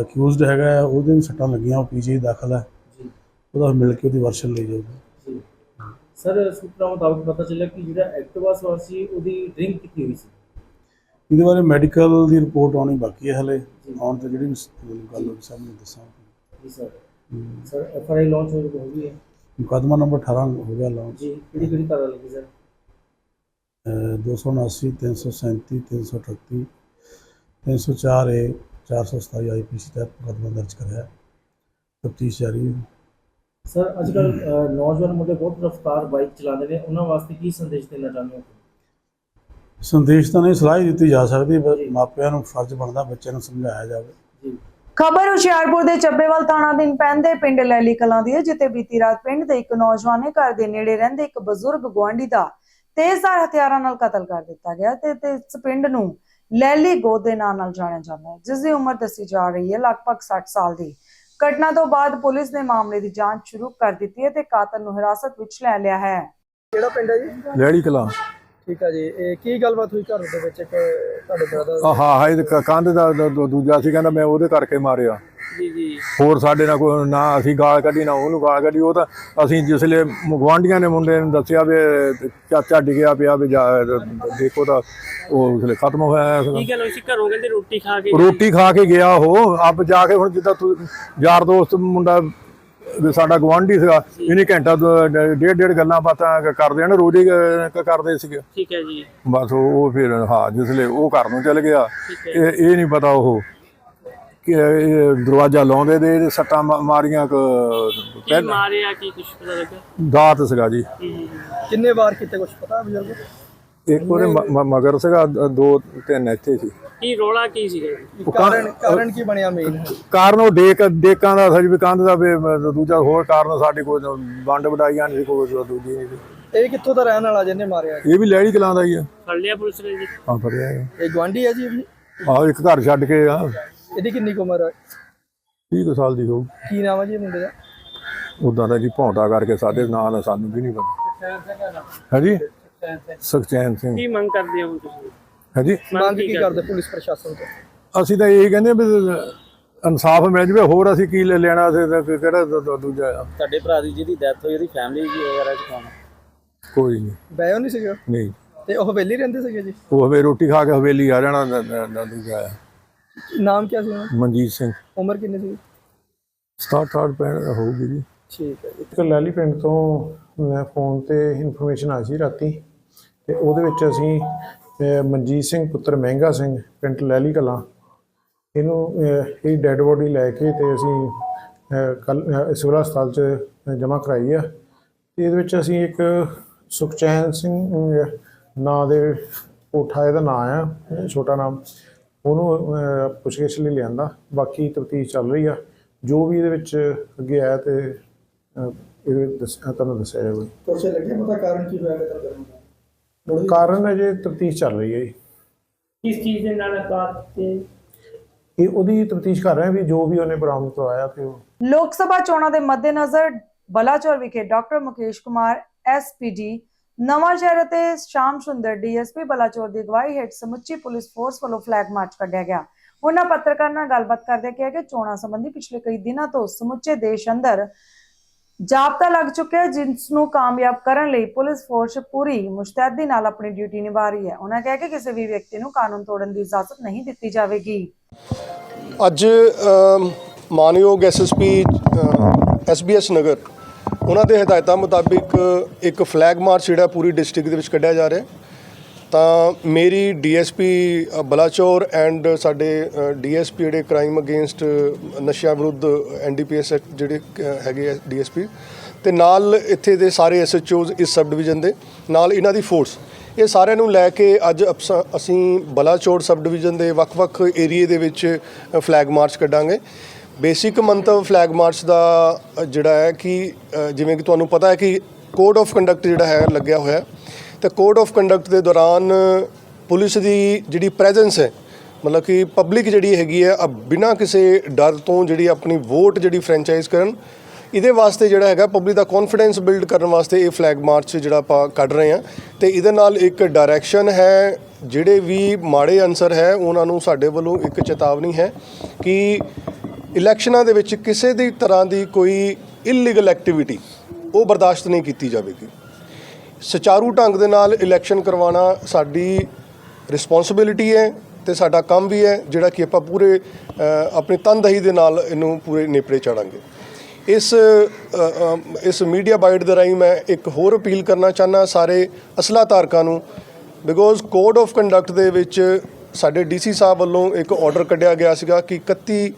ਅਕਿਊਜ਼ਡ ਹੈਗਾ ਉਹਦੇ ਵੀ ਸੱਟਾਂ ਲੱਗੀਆਂ ਉਹ ਪੀਜੀ ਦਾਖਲ ਹੈ। ਉਹਦਾ ਮਿਲ ਕੇ ਉਹਦੀ ਵਰਸ਼ਨ ਲਈ ਜਾਊਗੀ। ਜੀ। ਸਰ ਸੂਤਰਾਂ ਮੁਤਾਬਕ ਪਤਾ ਚੱਲਿਆ ਕਿ ਜਿਹੜਾ ਐਕਟਿਵਾ ਸਵਾਰ ਸੀ ਉਹਦੀ ਡਰਿੰਕ ਕੀਤੀ ਹੋਈ ਸੀ? ਇਹਦੇ ਬਾਰੇ ਮੈਡੀਕਲ ਦੀ ਰਿਪੋਰਟ ਆਉਣੀ ਬਾਕੀ ਹੈ ਹਲੇ। ਆਉਣ ਤੇ ਜਿਹੜੀ ਗੱਲ ਹੋਈ ਸਾਹਮਣੇ ਦੱਸਾਂਗੇ ਜੀ sir. Sir F I launch ਹੋ ਗਈ ਹੈ? ਮੁਕੱਦਮਾ ਨੰਬਰ 18 ਹੋ ਗਿਆ ਲਾਂਚ। ਜੀ ਕਿਹੜੀ ਕਿਹੜੀ ਧਾਰਾ ਲੱਗੀ ਸਰ? ਅਹ 279 337 338 304 ਏ 427 ਆਈਪੀਸੀ ਤਹਿਤ ਮੁਕੱਦਮਾ ਦਰਜ ਕਰਿਆ। ਤਫਤੀਸ਼ ਜਾਰੀ ਹੈ। ਸਰ ਅੱਜ ਕੱਲ ਨੌਜਵਾਨ ਮੁੰਡੇ ਬਹੁਤ ਰਫਤਾਰ ਬਾਈਕ ਚਲਾਉਂਦੇ ਨੇ। ਉਹਨਾਂ ਵਾਸਤੇ ਕੀ ਸੰਦੇਸ਼ ਦੇਣਾ ਚਾਹੁੰਦੇ ਹੋ? ਸੰਦੇਸ਼ ਤਾਂ ਨਹੀਂ ਸਲਾਹ ਹੀ ਦਿੱਤੀ ਜਾ ਸਕਦੀ ਪਰ ਮਾਪਿਆਂ ਨੂੰ ਫਰਜ਼ ਬਣਦਾ ਬੱਚਿਆਂ ਨੂੰ ਸਮਝਾਇਆ ਜਾਵੇ। ਜੀ। ਖਬਰ ਹੁਸ਼ਿਆਰਪੁਰ ਦੇ ਚੱਬੇਵਾਲ ਥਾਣਾ ਦਿਨ ਪੈਂਦੇ ਪਿੰਡ ਲੈਲੀ ਕਲਾਂ ਦੀ ਹੈ ਜਿੱਥੇ ਬੀਤੀ ਰਾਤ ਪਿੰਡ ਦੇ ਇੱਕ ਨੌਜਵਾਨ ਨੇ ਘਰ ਦੇ ਨੇੜੇ ਰਹਿੰਦੇ ਇੱਕ ਬਜ਼ੁਰਗ ਗੁਆਂਢੀ ਦਾ ਤੇਜ਼ਧਾਰ ਹਥਿਆਰਾਂ ਨਾਲ ਕਤਲ ਕਰ ਦਿੱਤਾ ਗਿਆ ਤੇ ਤੇ ਇਸ ਪਿੰਡ ਨੂੰ ਲੈਲੀ ਗੋਦ ਦੇ ਨਾਂ ਨਾਲ ਜਾਣਿਆ ਜਾਂਦਾ ਹੈ। ਜਿਸ ਦੀ ਉਮਰ ਦੱਸੀ ਜਾ ਰਹੀ ਹੈ ਲਗਭਗ 60 ਸਾਲ ਦੀ। ਘਟਨਾ ਤੋਂ ਬਾਅਦ ਪੁਲਿਸ ਨੇ ਮਾਮਲੇ ਦੀ ਜਾਂਚ ਸ਼ੁਰੂ ਕਰ ਦਿੱਤੀ ਹੈ ਤੇ ਕਾਤਲ ਨੂੰ ਹਿਰਾਸਤ ਵਿੱਚ ਲੈ ਲਿਆ ਹੈ। ਕਿਹੜਾ ਪਿੰਡ ਹੈ ਜੀ? ਲੈੜੀ ਕਲਾ। ਠੀਕ ਹੈ ਜੀ। ਇਹ ਕੀ ਗੱਲਬਾਤ ਹੋਈ ਘਰ ਦੇ ਵਿੱਚ? ਇੱਕ ਤੁਹਾਡੇ ਬ੍ਰਦਰ ਹਾਂ ਹਾਂ ਇਹ ਕ- ਕੰਧ ਦਾ ਦ- ਦ- ਦੂਜਾ ਸੀ ਕਹਿੰਦਾ ਮੈਂ ਉਹਦੇ ਕਰਕੇ ਮਾਰਿਆ। ਜੀ ਜੀ। ਹੋਰ ਸਾਡੇ ਨਾਲ ਕੋਈ ਨਾ ਅਸੀਂ ਗਾਲ ਕੱਢੀ ਨਾ ਉਹਨੂੰ ਗਾਲ ਕੱਢੀ। ਉਹ ਤਾਂ ਅਸੀਂ ਜਿਸਲੇ ਗਵਾਂਢੀਆਂ ਨੇ ਮੁੰਡੇ ਨੂੰ ਦੱਸਿਆ ਵੀ ਚਾਚਾ ਡਿੱਗਿਆ ਪਿਆ ਵੀ ਜਾ- ਦੇਖੋ ਤਾਂ ਉਹ ਉਸਲੇ ਖਤਮ ਹੋਇਆ ਸੀਗਾ। ਗੱਲ ਹੋਈ ਸੀ? ਘਰੋਂ ਕਹਿੰਦੇ ਰੋਟੀ ਖਾ ਕੇ ਰੋਟੀ ਖਾ ਕੇ ਗਿਆ ਉਹ। ਆਪ ਜਾ ਕੇ ਹੁਣ ਜਿੱਦਾਂ ਤੂੰ ਯਾਰ ਦੋਸਤ ਮੁੰਡਾ ਸਾਡਾ ਗਵਾਂਢੀ ਸੀਗਾ ਇਹਨੇ ਘੰਟਾ ਡੇਢ ਡੇਢ ਗੱਲਾਂ ਬਾਤਾਂ ਕਰਦੇ ਨਾ ਰੋਜ਼ ਹੀ ਕਰਦੇ ਸੀਗੇ। ਠੀਕ ਹੈ ਜੀ। ਬਸ ਉਹ ਫਿਰ ਹਾਂ ਜਿਸਲੇ ਉਹ ਘਰ ਨੂੰ ਚਲ ਗਿਆ ਇਹ ਇਹ ਨਹੀਂ ਪਤਾ ਉਹ ਕਿ ਦਰਵਾਜ਼ਾ ਲਾਉਂਦੇ ਦੇ ਸੱਟਾਂ ਮਾਰੀਆਂ ਕ ਪਹਿਲਾਂ। ਮਾਰਿਆ ਕੀ ਕੁਝ ਪਤਾ ਲੱਗਾ? ਦਾਤ ਸੀਗਾ ਜੀ। ਕਿੰਨੇ ਵਾਰ ਕੀਤੇ ਕੁਝ ਪਤਾ ਬਜ਼ੁਰਗ? ਇੱਕ ਉਹਦੇ ਮ- ਮਗਰ ਸੀਗਾ ਦ- ਦੋ ਤਿੰਨ ਇੱਥੇ ਸੀ। ਕੀ ਰੋਲਾ ਕੀ ਸੀਗਾ ਕਾਰਨ ਕਾਰਨ ਕੀ ਬਣਿਆ ਮੇਨ ਕਾਰਨ ਉਹ ਡੇਕ ਡੇਕਾਂ ਦਾ ਸੀ ਵੀ ਕੰਧ ਦਾ ਵੀ ਮ- ਦੂਜਾ ਹੋਰ ਕਾਰਨ ਸਾਡੀ ਕੋਈ ਵੰਡ ਵਡਾਈਆਂ ਨਹੀਂ ਸੀ ਕੋਈ ਦੂਜੀ ਨਹੀਂ ਸੀ। ਇਹ ਕਿੱਥੋਂ ਦਾ ਰਹਿਣ ਵਾਲਾ ਜਿਹਨੇ ਮਾਰਿਆ ਇਹ? ਵੀ ਲੈੜੀ ਕਲਾਂ ਦਾ ਹੀ ਆ। ਫੜ ਲਿਆ ਪੁਲਿਸ ਨੇ ਜੀ। ਹਾਂ ਫੜਿਆ ਇਹ ਗਵਾਂਢੀ ਹੈ ਜੀ ਇਹ ਵੀ? ਆਹ ਇੱਕ ਘਰ ਛੱਡ ਕੇ ਆ। ਇਹਦੀ ਕਿੰਨੀ ਕੁ ਉਮਰ ਹੈ 30 ਕੁ ਸਾਲ ਦੀ ਹੋਊ। ਕੀ ਨਾਮ ਹੈ ਜੀ ਇਹ ਮੁੰਡੇ ਦਾ? ਉਦਾਂ ਦਾ ਜੀ ਭੌਂਦਾ ਕਰਕੇ ਸਾਡੇ ਨਾਂ ਦਾ ਸਾਨੂੰ ਵੀ ਨਹੀਂ ਪਤਾ। ਹਾਂਜੀ ਸੁਖਚੈਨ ਸਿੰਘ। ਕੀ ਮੰਗ ਕਰਦੇ ਹੋ ਤੁਸੀਂ? ਹਾਂਜੀ? ਮੰਗ ਕੀ ਕਰਦੇ ਪੁਲਿਸ ਪ੍ਰਸ਼ਾਸਨ ਤੋਂ? ਅਸੀਂ ਤਾਂ ਇਹ ਕਹਿੰਦੇ ਆ ਵੀ ਇਨਸਾਫ ਮਿਲ ਜਵੇ ਹੋਰ ਅਸੀਂ ਕੀ ਲੈ ਲੈਣਾ ਅਸੀਂ ਕਿਹੜਾ ਦੂਜਾ? ਆ। ਤੁਹਾਡੇ ਭਰਾ ਦੀ ਜਿਹਦੀ ਡੈਥ ਹੋਈ ਉਹਦੀ ਫੈਮਿਲੀ ਵੀ ਵਗੈਰਾ ਚ ਕੌਣ ਕੋਈ ਨਹੀਂ ਬੈਓ ਨਹੀਂ ਸੀਗਾ ਨਹੀਂ। ਤੇ ਉਹ ਹਵੇਲੀ ਰਹਿੰਦੇ ਸੀਗੇ ਜੀ? ਉਹ ਹਵੇ ਰੋਟੀ ਖਾ ਕੇ ਹਵੇਲੀ ਆ ਜਾਣਾ ਦੂਜਾ ਆ। ਨਾਮ ਕੀ ਸੀ ਉਹਨਾਂ? ਮਨਜੀਤ ਸਿੰਘ। ਉਮਰ ਕਿੰਨੀ ਸੀ? 67 68 ਪੈਣ ਹੋਊਗੀ ਜੀ। ਠੀਕ ਹੈ ਜੀ। ਇੱਕ ਲਾਲੀ ਪਿੰਡ ਤੋਂ ਮੈਂ ਫੋਨ ਤੇ ਇਨਫੋਰਮੇਸ਼ਨ ਸੀ ਰਾਤੀ। ਤੇ ਉਹਦੇ ਵਿੱਚ ਅਸੀਂ ਮਨਜੀਤ ਸਿੰਘ ਪੁੱਤਰ ਮਹਿੰਗਾ ਸਿੰਘ ਪਿੰਡ ਲੈਲੀ ਕਲਾਂ ਇਹਨੂੰ ਇਹ ਡੈੱਡ ਬੋਡੀ ਲੈ ਕੇ ਤੇ ਅਸੀਂ ਕੱਲ ਸਿਵਲ ਹਸਪਤਾਲ 'ਚ ਜਮ੍ਹਾਂ ਕਰਾਈ ਆ। ਤੇ ਇਹਦੇ ਵਿੱਚ ਅਸੀਂ ਇੱਕ ਸੁਖਚੈਨ ਸਿੰਘ ਨਾਂ ਦੇ ਕੋਠਾ ਇਹਦਾ ਨਾਂ ਆ ਛੋਟਾ ਨਾਮ। ਉਹਨੂੰ ਪੁੱਛਗਿੱਛ ਲਈ ਲਿਆਂਦਾ। ਬਾਕੀ ਤਫਤੀਸ਼ ਚੱਲ ਰਹੀ ਆ। ਜੋ ਵੀ ਇਹਦੇ ਵਿੱਚ ਅੱਗੇ ਆਇਆ ਤੇ ਅਹ, ਇਹਦੇ ਦੱਸ- ਤੁਹਾਨੂੰ ਦੱਸਿਆ ਜਾਵੇ ਕੁਛ ਲੱਗਿਆ ਪਤਾ ਕਾਰਨ ਕੀ ਹੋਇਆ ਕਤਲ ਕਰਨ? ਦਾ ਕਾਰਨ ਅਜੇ ਤਫਤੀਸ਼ ਚੱਲ ਰਹੀ ਹੈ ਜੀ। ਕਿਸ ਚੀਜ਼ ਦੇ ਨਾਲ ਬਾਤ ਤੇ ਇਹ ਉਹਦੀ ਤਫਤੀਸ਼ ਕਰ ਰਹੇ ਹਾਂ ਵੀ ਜੋ ਵੀ ਉਹਨੇ ਬਰਾਮਦ ਕਰਵਾਇਆ ਤੇ ਉਹ ਲੋਕ ਸਭਾ ਚੋਣਾਂ ਦੇ ਮੱਦੇਨਜ਼ਰ ਬਲਾਚੌਰ ਵਿਖੇ ਡਾਕਟਰ ਮੁਕੇਸ਼ ਕੁਮਾਰ ਐਸਪੀਡੀ ਨਵਾਂ ਸ਼ਹਿਰ ਅਤੇ ਸ਼ਾਮ ਸੁੰਦਰ ਡੀਐਸਪੀ ਬਲਾਚੌਰ ਦੀ ਅਗਵਾਈ ਹੇਠ ਸਮੁੱਚੀ ਪੁਲਿਸ ਫੋਰਸ ਵੱਲੋਂ ਫਲੈਗ ਮਾਰਚ ਕੱਢਿਆ ਗਿਆ। ਉਹਨਾਂ ਪੱਤਰਕਾਰ ਨਾਲ ਗੱਲਬਾਤ ਕਰਦੇ ਕਿਹਾ ਕਿ ਚੋਣਾਂ ਸੰਬੰਧੀ ਪਿਛਲੇ ਕਈ ਦਿਨਾਂ ਤੋਂ ਸਮੁੱਚੇ ਦੇਸ਼ ਅੰਦਰ ਜਾਬਤਾ ਲੱਗ ਚੁੱਕਿਆ ਜਿਸ ਨੂੰ ਕਾਮਯਾਬ ਕਰਨ ਲਈ ਪੁਲਿਸ ਫੋਰਸ ਪੂਰੀ ਮੁਸ਼ਤੈਦੀ ਨਾਲ ਆਪਣੀ ਡਿਊਟੀ ਨਿਭਾ ਰਹੀ ਹੈ ਉਹਨਾਂ ਕਿਹਾ ਕਿ ਕਿਸੇ ਵੀ ਵਿਅਕਤੀ ਨੂੰ ਕਾਨੂੰਨ ਤੋੜਨ ਦੀ ਇਜਾਜ਼ਤ ਨਹੀਂ ਦਿੱਤੀ ਜਾਵੇਗੀ ਅੱਜ ਮਾਨਯੋਗ ਐਸਐਸਪੀ ਐਸਬੀਐਸ ਨਗਰ ਉਹਨਾਂ ਦੇ ਹਦਾਇਤਾਂ ਮੁਤਾਬਿਕ ਇੱਕ ਫਲੈਗ ਮਾਰਚ ਜਿਹੜਾ ਪੂਰੀ ਡਿਸਟ੍ਰਿਕਟ ਦੇ ਵਿੱਚ ਕੱਢਿਆ ਜਾ ਰਿਹਾ ਹੈ। ਤਾਂ ਮੇਰੀ ਡੀਐਸਪੀ ਬਲਾਚੌਰ ਐਂਡ ਸਾਡੇ ਡੀਐਸਪੀ ਜਿਹੜੇ ਕ੍ਰਾਈਮ ਅਗੇਂਸਟ ਨਸ਼ਿਆਂ ਵਿਰੁੱਧ ਐਨਡੀਪੀਐਸ ਜਿਹੜੇ ਅ, ਹੈਗੇ ਆ ਡੀਐਸਪੀ ਤੇ ਨਾਲ ਇੱਥੇ ਦੇ ਸਾਰੇ ਐਸਐਚਓਜ਼ ਇਸ ਸਬ ਡਿਵੀਜ਼ਨ ਦੇ ਨਾਲ ਇਹਨਾਂ ਦੀ ਫੋਰਸ ਇਹ ਸਾਰਿਆਂ ਨੂੰ ਲੈ ਕੇ ਅੱਜ ਅਪਸ- ਅਸੀਂ ਬਲਾਚੌਰ ਸਬ ਡਿਵੀਜ਼ਨ ਦੇ ਵੱਖ-ਵੱਖ ਏਰੀਏ ਦੇ ਵਿੱਚ ਫਲੈਗ ਮਾਰਚ ਕੱਢਾਂਗੇ। ਬੇਸਿਕ ਮੰਤਵ ਫਲੈਗ ਮਾਰਚ ਦਾ ਜਿਹੜਾ ਹੈ ਕਿ ਜਿਵੇਂ ਕਿ ਤੁਹਾਨੂੰ ਪਤਾ ਹੈ ਕਿ ਕੋਡ ਆਫ ਕੰਡਕਟ ਜਿਹੜਾ ਹੈ ਲੱਗਿਆ ਹੋਇਆ ਤੇ ਕੋਡ ਆਫ ਕੰਡਕਟ ਦੇ ਦੌਰਾਨ ਪੁਲਿਸ ਦੀ ਜਿਹੜੀ ਪ੍ਰੈਜ਼ੈਂਸ ਹੈ, ਮਤਲਬ ਕਿ ਪਬਲਿਕ ਜਿਹੜੀ ਹੈਗੀ ਹੈ ਅ ਬਿਨਾਂ ਕਿਸੇ ਡਰ ਤੋਂ ਜਿਹੜੀ ਆਪਣੀ ਵੋਟ ਜਿਹੜੀ ਫਰੈਂਚਾਈਜ਼ ਕਰਨ, ਇਹਦੇ ਵਾਸਤੇ ਜਿਹੜਾ ਹੈਗਾ ਪਬਲਿਕ ਦਾ ਕੌਨਫੀਡੈਂਸ ਬਿਲਡ ਕਰਨ ਵਾਸਤੇ ਇਹ ਫਲੈਗ ਮਾਰਚ ਜਿਹੜਾ ਆਪਾਂ ਕੱਢ ਰਹੇ ਹਾਂ। ਤੇ ਇਹਦੇ ਨਾਲ ਇੱਕ ਡਾਇਰੈਕਸ਼ਨ ਹੈ, ਜਿਹੜੇ ਵੀ ਮਾੜੇ ਅਨਸਰ ਹੈ, ਉਹਨਾਂ ਨੂੰ ਸਾਡੇ ਵੱਲੋਂ ਇੱਕ ਚੇਤਾਵਨੀ ਹੈ ਕਿ ਇਲੈਕਸ਼ਨਾਂ ਦੇ ਵਿੱਚ ਕਿਸੇ ਦੀ ਤਰ੍ਹਾਂ ਦੀ ਕੋਈ ਇਲੀਗਲ ਐਕਟੀਵਿਟੀ ਉਹ ਬਰਦਾਸ਼ਤ ਨਹੀਂ ਕੀਤੀ ਜਾਵੇਗੀ। ਸੁਚਾਰੂ ਢੰਗ ਦੇ ਨਾਲ ਇਲੈਕਸ਼ਨ ਕਰਵਾਉਣਾ ਸਾਡੀ ਰਿਸਪੌਂਸਿਬਿਲਿਟੀ ਹੈ ਤੇ ਸਾਡਾ ਕੰਮ ਵੀ ਹੈ, ਜਿਹੜਾ ਕਿ ਆਪਾਂ ਪੂਰੇ ਆਪਣੀ ਤਨਦਹੀ ਦੇ ਨਾਲ ਇਹਨੂੰ ਪੂਰੇ ਨੇਪਰੇ ਚਾੜਾਂਗੇ। ਇਸ ਇਸ ਮੀਡੀਆ ਬਾਈਟ ਦੇ ਰਾਹੀਂ ਮੈਂ ਇੱਕ ਹੋਰ ਅਪੀਲ ਕਰਨਾ ਚਾਹੁੰਦਾ ਸਾਰੇ ਅਸਲਾ ਧਾਰਕਾਂ ਨੂੰ ਬਿਕੋਜ਼ ਕੋਡ ਆਫ ਕੰਡਕਟ ਦੇ ਵਿੱਚ ਸਾਡੇ ਡੀਸੀ ਸਾਹਿਬ ਵੱਲੋਂ ਇੱਕ ਆਰਡਰ ਕੱਢਿਆ ਗਿਆ ਸੀਗਾ ਕਿ 31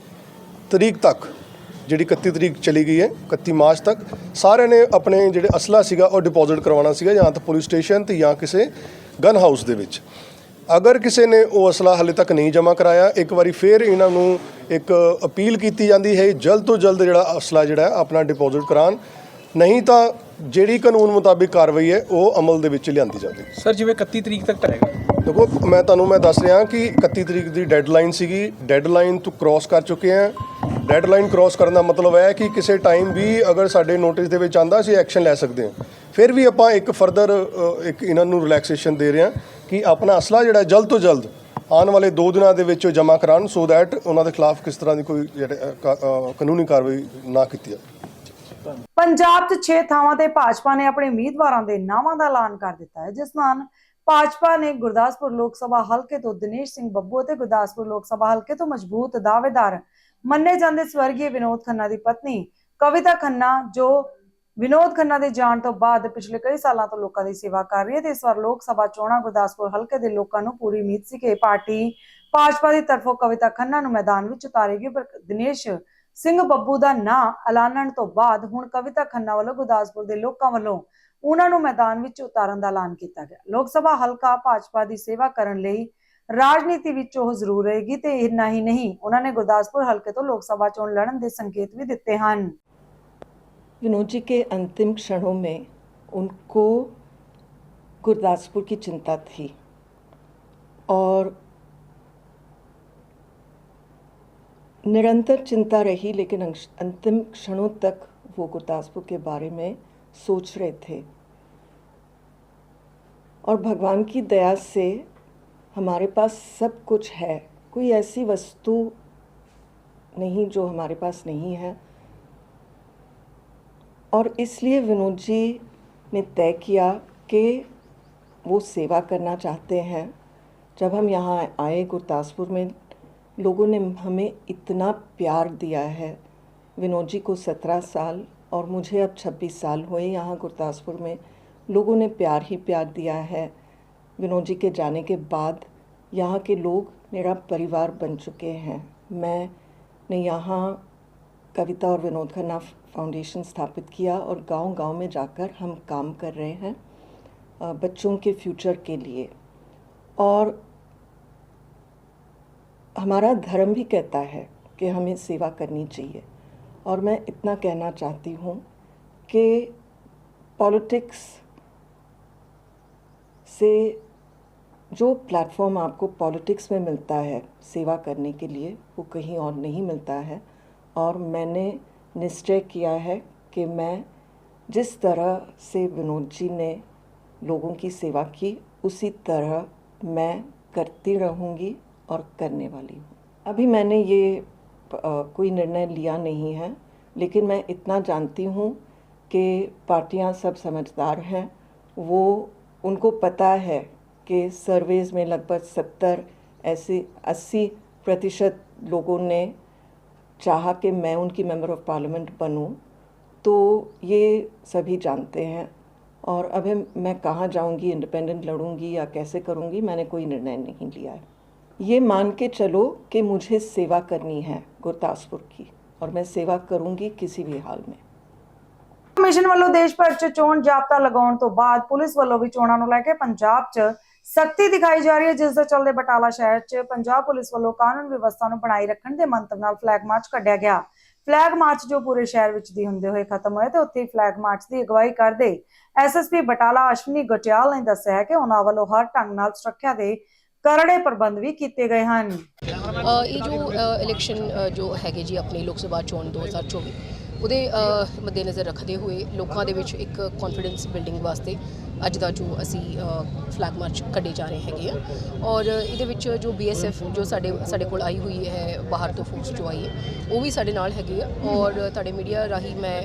ਤਰੀਕ ਤੱਕ ਜਿਹੜੀ 31 ਤਰੀਕ ਚਲੀ ਗਈ ਹੈ 31 ਮਾਰਚ ਤੱਕ ਸਾਰਿਆਂ ਨੇ ਆਪਣੇ ਜਿਹੜੇ ਅਸਲਾ ਸੀਗਾ ਉਹ ਡਿਪੋਜ਼ਿਟ ਕਰਵਾਉਣਾ ਸੀਗਾ ਜਾਂ ਤਾਂ ਪੁਲਿਸ ਸਟੇਸ਼ਨ ਤੇ ਜਾਂ ਕਿਸੇ ਗਨ ਹਾਊਸ ਦੇ ਵਿੱਚ। ਅਗਰ ਕਿਸੇ ਨੇ ਉਹ ਅਸਲਾ ਹਲੇ ਤੱਕ ਨਹੀਂ ਜਮ੍ਹਾਂ ਕਰਾਇਆ ਇੱਕ ਵਾਰੀ ਫੇਰ ਇਹਨਾਂ ਨੂੰ ਇੱਕ ਅਪੀਲ ਕੀਤੀ ਜਾਂਦੀ ਹੈ ਜਲਦ ਤੋਂ ਜਲਦ ਜਿਹੜਾ ਅਸਲਾ ਜਿਹੜਾ ਆਪਣਾ ਡਿਪੋਜ਼ਿਟ ਕਰਾਉਣ। ਨਹੀਂ ਤਾਂ ਜਿਹੜੀ ਕਾਨੂੰਨ ਮੁਤਾਬਿਕ ਕਾਰਵਾਈ ਹੈ ਉਹ ਅਮਲ ਦੇ ਵਿੱਚ ਲਿਆਂਦੀ ਜਾਵੇਗੀ। ਸਰ ਜਿਵੇਂ 31 ਤਰੀਕ ਤੱਕ ਟਰੇਗਾ ਦੇਖੋ ਮੈਂ ਤੁਹਾਨੂੰ ਮੈਂ ਦੱਸ ਰਿਹਾ ਕਿ 31 ਤਰੀਕ ਦੀ ਡੈਡਲਾਈਨ ਸੀਗੀ। ਡੈਡਲਾਈਨ ਤੋਂ ਕ੍ਰਾਸ ਕਰ ਚੁੱਕੇ ਹਾਂ ਡੈਡਲਾਈਨ ਕ੍ਰਾਸ ਕਰਨ ਦਾ ਮਤਲਬ ਹੈ ਕਿ ਕਿਸੇ ਟਾਈਮ ਵੀ ਅਗਰ ਸਾਡੇ ਨੋਟਿਸ ਦੇ ਵਿੱਚ ਆਂਦਾ ਅਸੀਂ ਐਕਸ਼ਨ ਲੈ ਸਕਦੇ ਹਾਂ। ਫਿਰ ਵੀ ਆਪਾਂ ਇੱਕ ਫਰਦਰ ਇੱਕ ਇਹਨਾਂ ਨੂੰ ਰਿਲੈਕਸੇਸ਼ਨ ਦੇ ਰਹੇ ਹਾਂ ਕਿ ਆਪਣਾ ਅਸਲਾ ਜਿਹੜਾ ਜਲਦ ਤੋਂ ਜਲਦ ਆਉਣ ਵਾਲੇ 2 ਦਿਨਾਂ ਦੇ ਵਿੱਚ ਜਮ੍ਹਾਂ ਕਰਾਉਣ ਸੋ ਦੈਟ ਉਹਨਾਂ ਦੇ ਖਿਲਾਫ ਕਿਸ ਤਰ੍ਹਾਂ ਦੀ ਕੋਈ ਕਾਨੂੰਨੀ ਕਾਰਵਾਈ ਨਾ ਕੀਤੀ ਜਾਵੇ। ਪੰਜਾਬ 'ਚ 6 ਥਾਵਾਂ ਤੇ ਭਾਜਪਾ ਨੇ ਆਪਣੇ ਉਮੀਦਵਾਰਾਂ ਦੇ ਨਾਵਾਂ ਦਾ ਐਲਾਨ ਕਰ ਦਿੱਤਾ ਹੈ, ਜਿਸ ਨਾਲ ਭਾਜਪਾ ਨੇ ਗੁਰਦਾਸਪੁਰ ਲੋਕ ਸਭਾ ਹਲਕੇ ਤੋਂ ਦਿਨੇਸ਼ ਸਿੰਘ ਬੱਬੂ ਅਤੇ ਗੁਰਦਾਸਪੁਰ ਲੋਕ ਸਭਾ ਹਲਕੇ ਤੋਂ ਮਜ਼ਬੂਤ ਦਾਅਵੇਦਾਰ ਮੰਨੇ ਜਾਂਦੇ ਸਵਰਗੀ ਵਿਨੋਦ ਖੰਨਾ ਦੀ ਪਤਨੀ, ਕਵਿਤਾ ਖੰਨਾ, ਜੋ ਵਿਨੋਦ ਖੰਨਾ ਦੇ ਜਾਣ ਤੋਂ ਬਾਅਦ ਪਿਛਲੇ ਕਈ ਸਾਲਾਂ ਤੋਂ ਲੋਕਾਂ ਦੀ ਸੇਵਾ ਕਰ ਰਹੀ ਹੈ ਤੇ ਇਸ ਵਾਰ ਲੋਕ ਸਭਾ ਚੋਣਾਂ ਗੁਰਦਾਸਪੁਰ ਹਲਕੇ ਦੇ ਲੋਕਾਂ ਨੂੰ ਪੂਰੀ ਉਮੀਦ ਸੀ ਕਿ ਪਾਰਟੀ ਭਾਜਪਾ ਦੀ ਤਰਫੋਂ ਕਵਿਤਾ ਖੰਨਾ ਨੂੰ ਮੈਦਾਨ ਵਿੱਚ ਉਤਾਰੇਗੀ, ਪਰ ਦਿਨੇਸ਼ ਸਿੰਘ ਬੱਬੂ ਦਾ ਨਾਂ ਐਲਾਨਣ ਤੋਂ ਬਾਅਦ ਹੁਣ ਕਵਿਤਾ ਖੰਨਾ ਵੱਲੋਂ ਗੁਰਦਾਸਪੁਰ ਦੇ ਲੋਕਾਂ ਵੱਲੋਂ ਉਹਨਾਂ ਨੂੰ ਮੈਦਾਨ ਵਿੱਚ ਉਤਾਰਨ ਦਾ ਐਲਾਨ ਕੀਤਾ ਗਿਆ। ਲੋਕ ਸਭਾ ਹਲਕਾ ਭਾਜਪਾ ਦੀ ਸੇਵਾ ਕਰਨ ਲਈ ਰਾਜਨੀਤੀ ਵਿੱਚ ਉਹ ਜ਼ਰੂਰ ਰਹੇਗੀ ਤੇ ਇੰਨਾ ਹੀ ਨਹੀਂ ਉਹਨਾਂ ਨੇ ਗੁਰਦਾਸਪੁਰ ਹਲਕੇ ਤੋਂ ਲੋਕ ਸਭਾ ਚੋਣ ਲੜਨ ਦੇ ਸੰਕੇਤ ਵੀ ਦਿੱਤੇ ਹਨ विनोद जी के अंतिम क्षणों में उनको गुरदासपुर की चिंता थी और निरंतर चिंता रही लेकिन अंश- अंतिम क्षणों तक वो गुरदासपुर के बारे में सोच रहे थे और भगवान की दया से हमारे पास सब कुछ है। कोई ऐसी वस्तु नहीं जो हमारे पास नहीं है। और इसलिए विनोद जी ने तय किया कि वो सेवा करना चाहते हैं। जब हम यहाँ आए गुरदासपुर में, लोगों ने हमें इतना प्यार दिया है। विनोद जी को सत्रह साल और मुझे अब छब्बीस साल हुए यहाँ गुरदासपुर में। लोगों ने प्यार ही प्यार दिया है। विनोद जी के जाने के बाद यहाँ के लोग मेरा परिवार बन चुके हैं। मैंने यहाँ कविता और विनोद खन्ना फाउंडेशन स्थापित किया और गांव-गांव में जाकर हम काम कर रहे हैं बच्चों के फ्यूचर के लिए। और हमारा धर्म भी कहता है कि हमें सेवा करनी चाहिए। और मैं इतना कहना चाहती हूँ कि पॉलिटिक्स से जो प्लेटफॉर्म आपको पॉलिटिक्स में मिलता है, सेवा करने के लिए, वो कहीं और नहीं मिलता है। और मैंने निश्चय किया है कि मैं जिस तरह से विनोद जी ने लोगों की सेवा की, उसी तरह मैं करती रहूँगी और करने वाली हूँ। अभी मैंने ये कोई निर्णय लिया नहीं है, लेकिन मैं इतना जानती हूँ कि पार्टियाँ सब समझदार हैं। वो, उनको पता है कि सर्वेज में लगभग सत्तर ऐसे अस्सी प्रतिशत लोगों ने चाहा कि मैं उनकी मेंबर ऑफ पार्लियामेंट बनूं तो ये सभी जानते हैं और अभी मैं कहाँ जाऊंगी इंडिपेंडेंट लड़ूंगी या कैसे करूंगी मैंने कोई निर्णय नहीं लिया है ये मान के चलो कि मुझे सेवा करनी है गुरदासपुर की और मैं सेवा करूंगी किसी भी हाल में ਕਮਿਸ਼ਨ ਵੱਲੋਂ ਦੇਸ਼ ਭਰ 'ਚ ਚੋਣ ਜਾਬਤਾ ਲਗਾਉਣ ਤੋਂ ਬਾਅਦ ਪੁਲਿਸ ਵੱਲੋਂ ਵੀ ਚੋਣਾਂ ਨੂੰ ਲੈ ਕੇ ਪੰਜਾਬ 'ਚ ਸਖਤੀ ਦਿਖਾਈ ਜਾ ਰਹੀ ਹੈ ਜਿਸ ਦੇ ਚੱਲਦੇ ਬਟਾਲਾ ਸ਼ਹਿਰ 'ਚ ਪੰਜਾਬ ਪੁਲਿਸ ਵੱਲੋਂ ਕਾਨੂੰਨ ਵਿਵਸਥਾ ਨੂੰ ਬਣਾਈ ਰੱਖਣ ਦੇ ਮੰਤਵ ਨਾਲ ਫਲੈਗ ਮਾਰਚ ਕੱਢਿਆ ਗਿਆ। ਫਲੈਗ ਮਾਰਚ ਜੋ ਪੂਰੇ ਸ਼ਹਿਰ ਵਿੱਚ ਦੀ ਹੁੰਦੇ ਹੋਏ ਖਤਮ ਹੋਇਆ ਤੇ ਉੱਥੇ ਫਲੈਗ ਮਾਰਚ ਦੀ ਅਗਵਾਈ ਕਰਦੇ ਐਸਐਸਪੀ ਬਟਾਲਾ ਅਸ਼ਵਨੀ ਗਟਿਆਲ ਨੇ ਦੱਸਿਆ ਕਿ ਉਹਨਾਂ ਵੱਲੋਂ ਹਰ ਢੰਗ ਨਾਲ ਸੁਰੱਖਿਆ ਦੇ ਕਰੜੇ ਪ੍ਰਬੰਧ ਵੀ ਕੀਤੇ ਗਏ ਹਨ। ਇਹ ਜੋ ਇਲੈਕਸ਼ਨ ਜੋ ਹੈਗੇ ਜੀ ਆਪਣੀ ਲੋਕ ਸਭਾ ਚੋਣ 2024 ਉਹਦੇ ਮੱਦੇਨਜ਼ਰ ਰੱਖਦੇ ਹੋਏ ਲੋਕਾਂ ਦੇ ਵਿੱਚ ਇੱਕ ਕੌਨਫੀਡੈਂਸ ਬਿਲਡਿੰਗ ਵਾਸਤੇ ਅੱਜ ਦਾ ਜੋ ਅਸੀਂ ਫਲੈਗ ਮਾਰਚ ਕੱਢੇ ਜਾ ਰਹੇ ਹੈਗੇ ਆ। ਔਰ ਇਹਦੇ ਵਿੱਚ ਜੋ ਬੀਐਸਐਫ ਜੋ ਸਾਡੇ ਸਾਡੇ ਕੋਲ ਆਈ ਹੋਈ ਹੈ, ਬਾਹਰ ਤੋਂ ਫੋਰਸ ਜੋ ਆਈ ਹੈ, ਉਹ ਵੀ ਸਾਡੇ ਨਾਲ ਹੈਗੇ ਆ। ਔਰ ਤੁਹਾਡੇ ਮੀਡੀਆ ਰਾਹੀਂ ਮੈਂ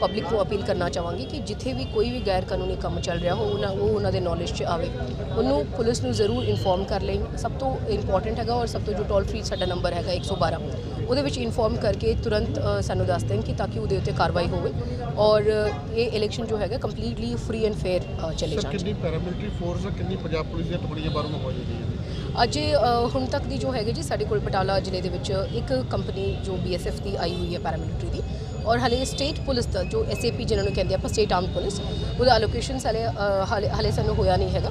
ਪਬਲਿਕ ਨੂੰ ਅਪੀਲ ਕਰਨਾ ਚਾਹਾਂਗੀ ਕਿ ਜਿੱਥੇ ਵੀ ਕੋਈ ਵੀ ਗੈਰ ਕਾਨੂੰਨੀ ਕੰਮ ਚੱਲ ਰਿਹਾ ਹੋ, ਉਹਨਾਂ, ਉਹ ਉਹਨਾਂ ਦੇ ਨੌਲੇਜ 'ਚ ਆਵੇ। ਉਹਨੂੰ ਪੁਲਿਸ ਨੂੰ ਜ਼ਰੂਰ ਇਨਫੋਰਮ ਕਰ ਲੈਣ ਸਭ ਤੋਂ ਇੰਪੋਰਟੈਂਟ ਹੈਗਾ ਔਰ ਸਭ ਤੋਂ ਜੋ ਟੋਲ ਫ੍ਰੀ ਸਾਡਾ ਨੰਬਰ ਹੈਗਾ 112 ਉਹਦੇ ਵਿੱਚ ਇਨਫੋਰਮ ਕਰਕੇ ਤੁਰੰਤ ਸਾਨੂੰ ਦੱਸ ਦੇਣ ਕਿ ਤਾਂ ਕਿ ਉਹਦੇ ਉੱਤੇ ਕਾਰਵਾਈ ਹੋਵੇ ਔਰ ਇਹ ਇਲੈਕਸ਼ਨ ਜੋ ਹੈਗਾ ਕੰਪਲੀਟਲੀ ਫ੍ਰੀ ਐਂਡ ਫੇਅਰ ਚੱਲੇ ਜਾਣ ਪੈਰਾਮਿਲਟਰੀ ਫੋਰਸ ਕਿੰਨੀ ਪੰਜਾਬ ਪੁਲਿਸ ਦੀਆਂ ਟੁਕੜੀਆਂ ਬਾਹਰੋਂ ਮੰਗਵਾਈਆਂ ਗਈਆਂ ਅੱਜ ਹੁਣ ਤੱਕ ਦੀ ਜੋ ਹੈਗੀ ਜੀ ਸਾਡੇ ਕੋਲ ਬਟਾਲਾ ਜ਼ਿਲ੍ਹੇ ਦੇ ਵਿੱਚ ਇੱਕ ਕੰਪਨੀ ਜੋ ਬੀਐਸਐਫ ਦੀ ਆਈ ਹੋਈ ਹੈ ਪੈਰਾਮਿਲਟਰੀ ਦੀ ਔਰ ਹਲੇ ਸਟੇਟ ਪੁਲਿਸ ਦਾ ਜੋ ਐਸਏਪੀ ਜਿਹਨਾਂ ਨੂੰ ਕਹਿੰਦੇ ਆਪਾਂ ਸਟੇਟ ਆਰਮ ਪੁਲਿਸ ਉਹਦਾ ਅਲੋਕੇਸ਼ਨ ਹਲੇ ਹਲੇ ਸਾਨੂੰ ਹੋਇਆ ਨਹੀਂ ਹੈਗਾ।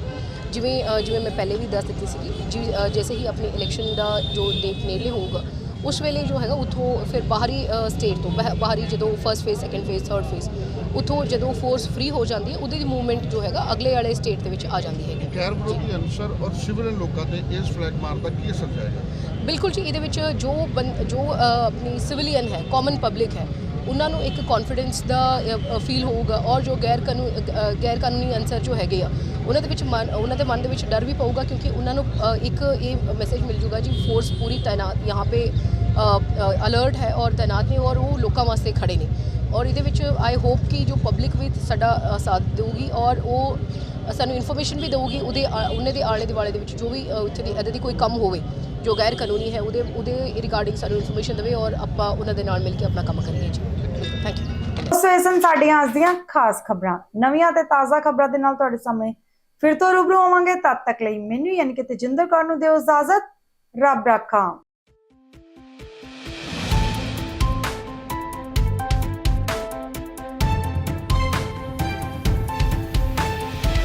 ਜਿਵੇਂ ਜਿਵੇਂ ਮੈਂ ਪਹਿਲੇ ਵੀ ਦੱਸ ਦਿੱਤੀ ਸੀਗੀ ਜੀ ਜੈਸੇ ਹੀ ਆਪਣੀ ਇਲੈਕਸ਼ਨ ਦਾ ਜੋ ਡੇਟ ਨੇੜੇ ਹੋਊਗਾ ਉਸ ਵੇਲੇ ਜੋ ਹੈਗਾ ਉਥੋਂ ਫਿਰ ਬਾਹਰੀ ਸਟੇਟ ਤੋਂ ਬਾਹ- ਬਾਹਰੀ ਜਦੋਂ first phase second phase third phase ਉਥੋਂ ਜਦੋਂ ਫੋਰਸ ਫ੍ਰੀ ਹੋ ਜਾਂਦੀ ਹੈ ਉਹਦੀ ਮੂਵਮੈਂਟ ਜੋ ਹੈਗਾ ਅਗਲੇ ਵਾਲੇ ਸਟੇਟ ਦੇ ਵਿੱਚ ਆ ਜਾਂਦੀ ਹੈਗੀ ਗੈਰ ਵਿਰੋਧੀ ਅਨਸਰ ਔਰ ਸਿਵਲ ਲੋਕਾਂ ਤੇ ਇਸ ਫਲੈਗ ਮਾਰ ਦਾ ਕੀ ਅਸਰ ਜਾਏਗਾ ਬਿਲਕੁਲ ਜੀ ਇਹਦੇ ਵਿੱਚ ਜੋ ਜੋ ਆਪਣੀ ਸਿਵਲੀਅਨ ਹੈ ਕਾਮਨ ਪਬਲਿਕ ਹੈ ਉਹਨਾਂ ਨੂੰ ਇੱਕ ਕੌਨਫੀਡੈਂਸ ਦਾ ਫੀਲ ਹੋਊਗਾ ਔਰ ਜੋ ਗੈਰ ਕਾਨੂੰਨ ਅ, ਗੈਰ ਕਾਨੂੰਨੀ ਅਨਸਰ ਜੋ ਹੈਗੇ ਆ ਉਹਨਾਂ ਦੇ ਵਿੱਚ ਮਨ ਉਹਨਾਂ ਦੇ ਮਨ ਦੇ ਵਿੱਚ ਡਰ ਵੀ ਪਊਗਾ ਕਿਉਂਕਿ ਉਹਨਾਂ ਨੂੰ ਇੱਕ ਇਹ ਮੈਸੇਜ ਮਿਲ ਜੂਗਾ ਜੀ ਫੋਰਸ ਪੂਰੀ ਤਾਇਨਾਤ ਯਹਾਂ ਪੇ ਅਲਰਟ ਹੈ ਔਰ ਤਾਇਨਾਤ ਨੇ ਔਰ ਉਹ ਲੋਕਾਂ ਵਾਸਤੇ ਖੜੇ ਨੇ। ਔਰ ਇਹਦੇ ਵਿੱਚ ਆਈ ਹੋਪ ਕਿ ਜੋ ਪਬਲਿਕ ਵੀ ਸਾਡਾ ਸਾਥ ਦੇਊਗੀ ਔਰ ਉਹ ਸਾਨੂੰ ਇਨਫੋਰਮੇਸ਼ਨ ਵੀ ਦੇਊਗੀ ਉਹਦੇ ਉਹਨੇ ਦੇ ਆਲੇ ਦੁਆਲੇ ਦੇ ਵਿੱਚ ਜੋ ਵੀ ਉੱਥੇ ਦੀ ਅਦੇ ਦੀ ਕੋਈ ਕੰਮ ਹੋਵੇ, ਜੋ ਗੈਰ ਕਾਨੂੰਨੀ ਹੈ ਉਹਦੇ ਉਹਦੇ ਰਿਗਾਰਡਿੰਗ ਸਾਨੂੰ ਇਨਫੋਰਮੇਸ਼ਨ ਦੇਵੇ ਔਰ ਆਪਾਂ ਉਹਨਾਂ ਦੇ ਨਾਲ ਮਿਲ ਕੇ ਆਪਣਾ ਕੰਮ ਕਰੀਏ ਜੀ। ਥੈਂਕ ਯੂ ਸੋ ਇਹ ਸਾਡੀਆਂ ਅੱਜ ਦੀਆਂ ਖਾਸ ਖਬਰਾਂ। ਨਵੀਆਂ ਤੇ ਤਾਜ਼ਾ ਖਬਰਾਂ ਦੇ ਨਾਲ ਤੁਹਾਡੇ ਸਾਹਮਣੇ ਫਿਰ ਤੋਂ ਰੂਬਰੂ ਹੋਵਾਂਗੇ ਤਦ ਤੱਕ ਲਈ ਮੈਨੂੰ ਯਾਨੀ ਕਿ ਤੇਜਿੰਦਰ ਕੌਰ ਨੂੰ ਦਿਓ ਇਜਾਜ਼ਤ। ਰੱਬ ਰਾਖਾ।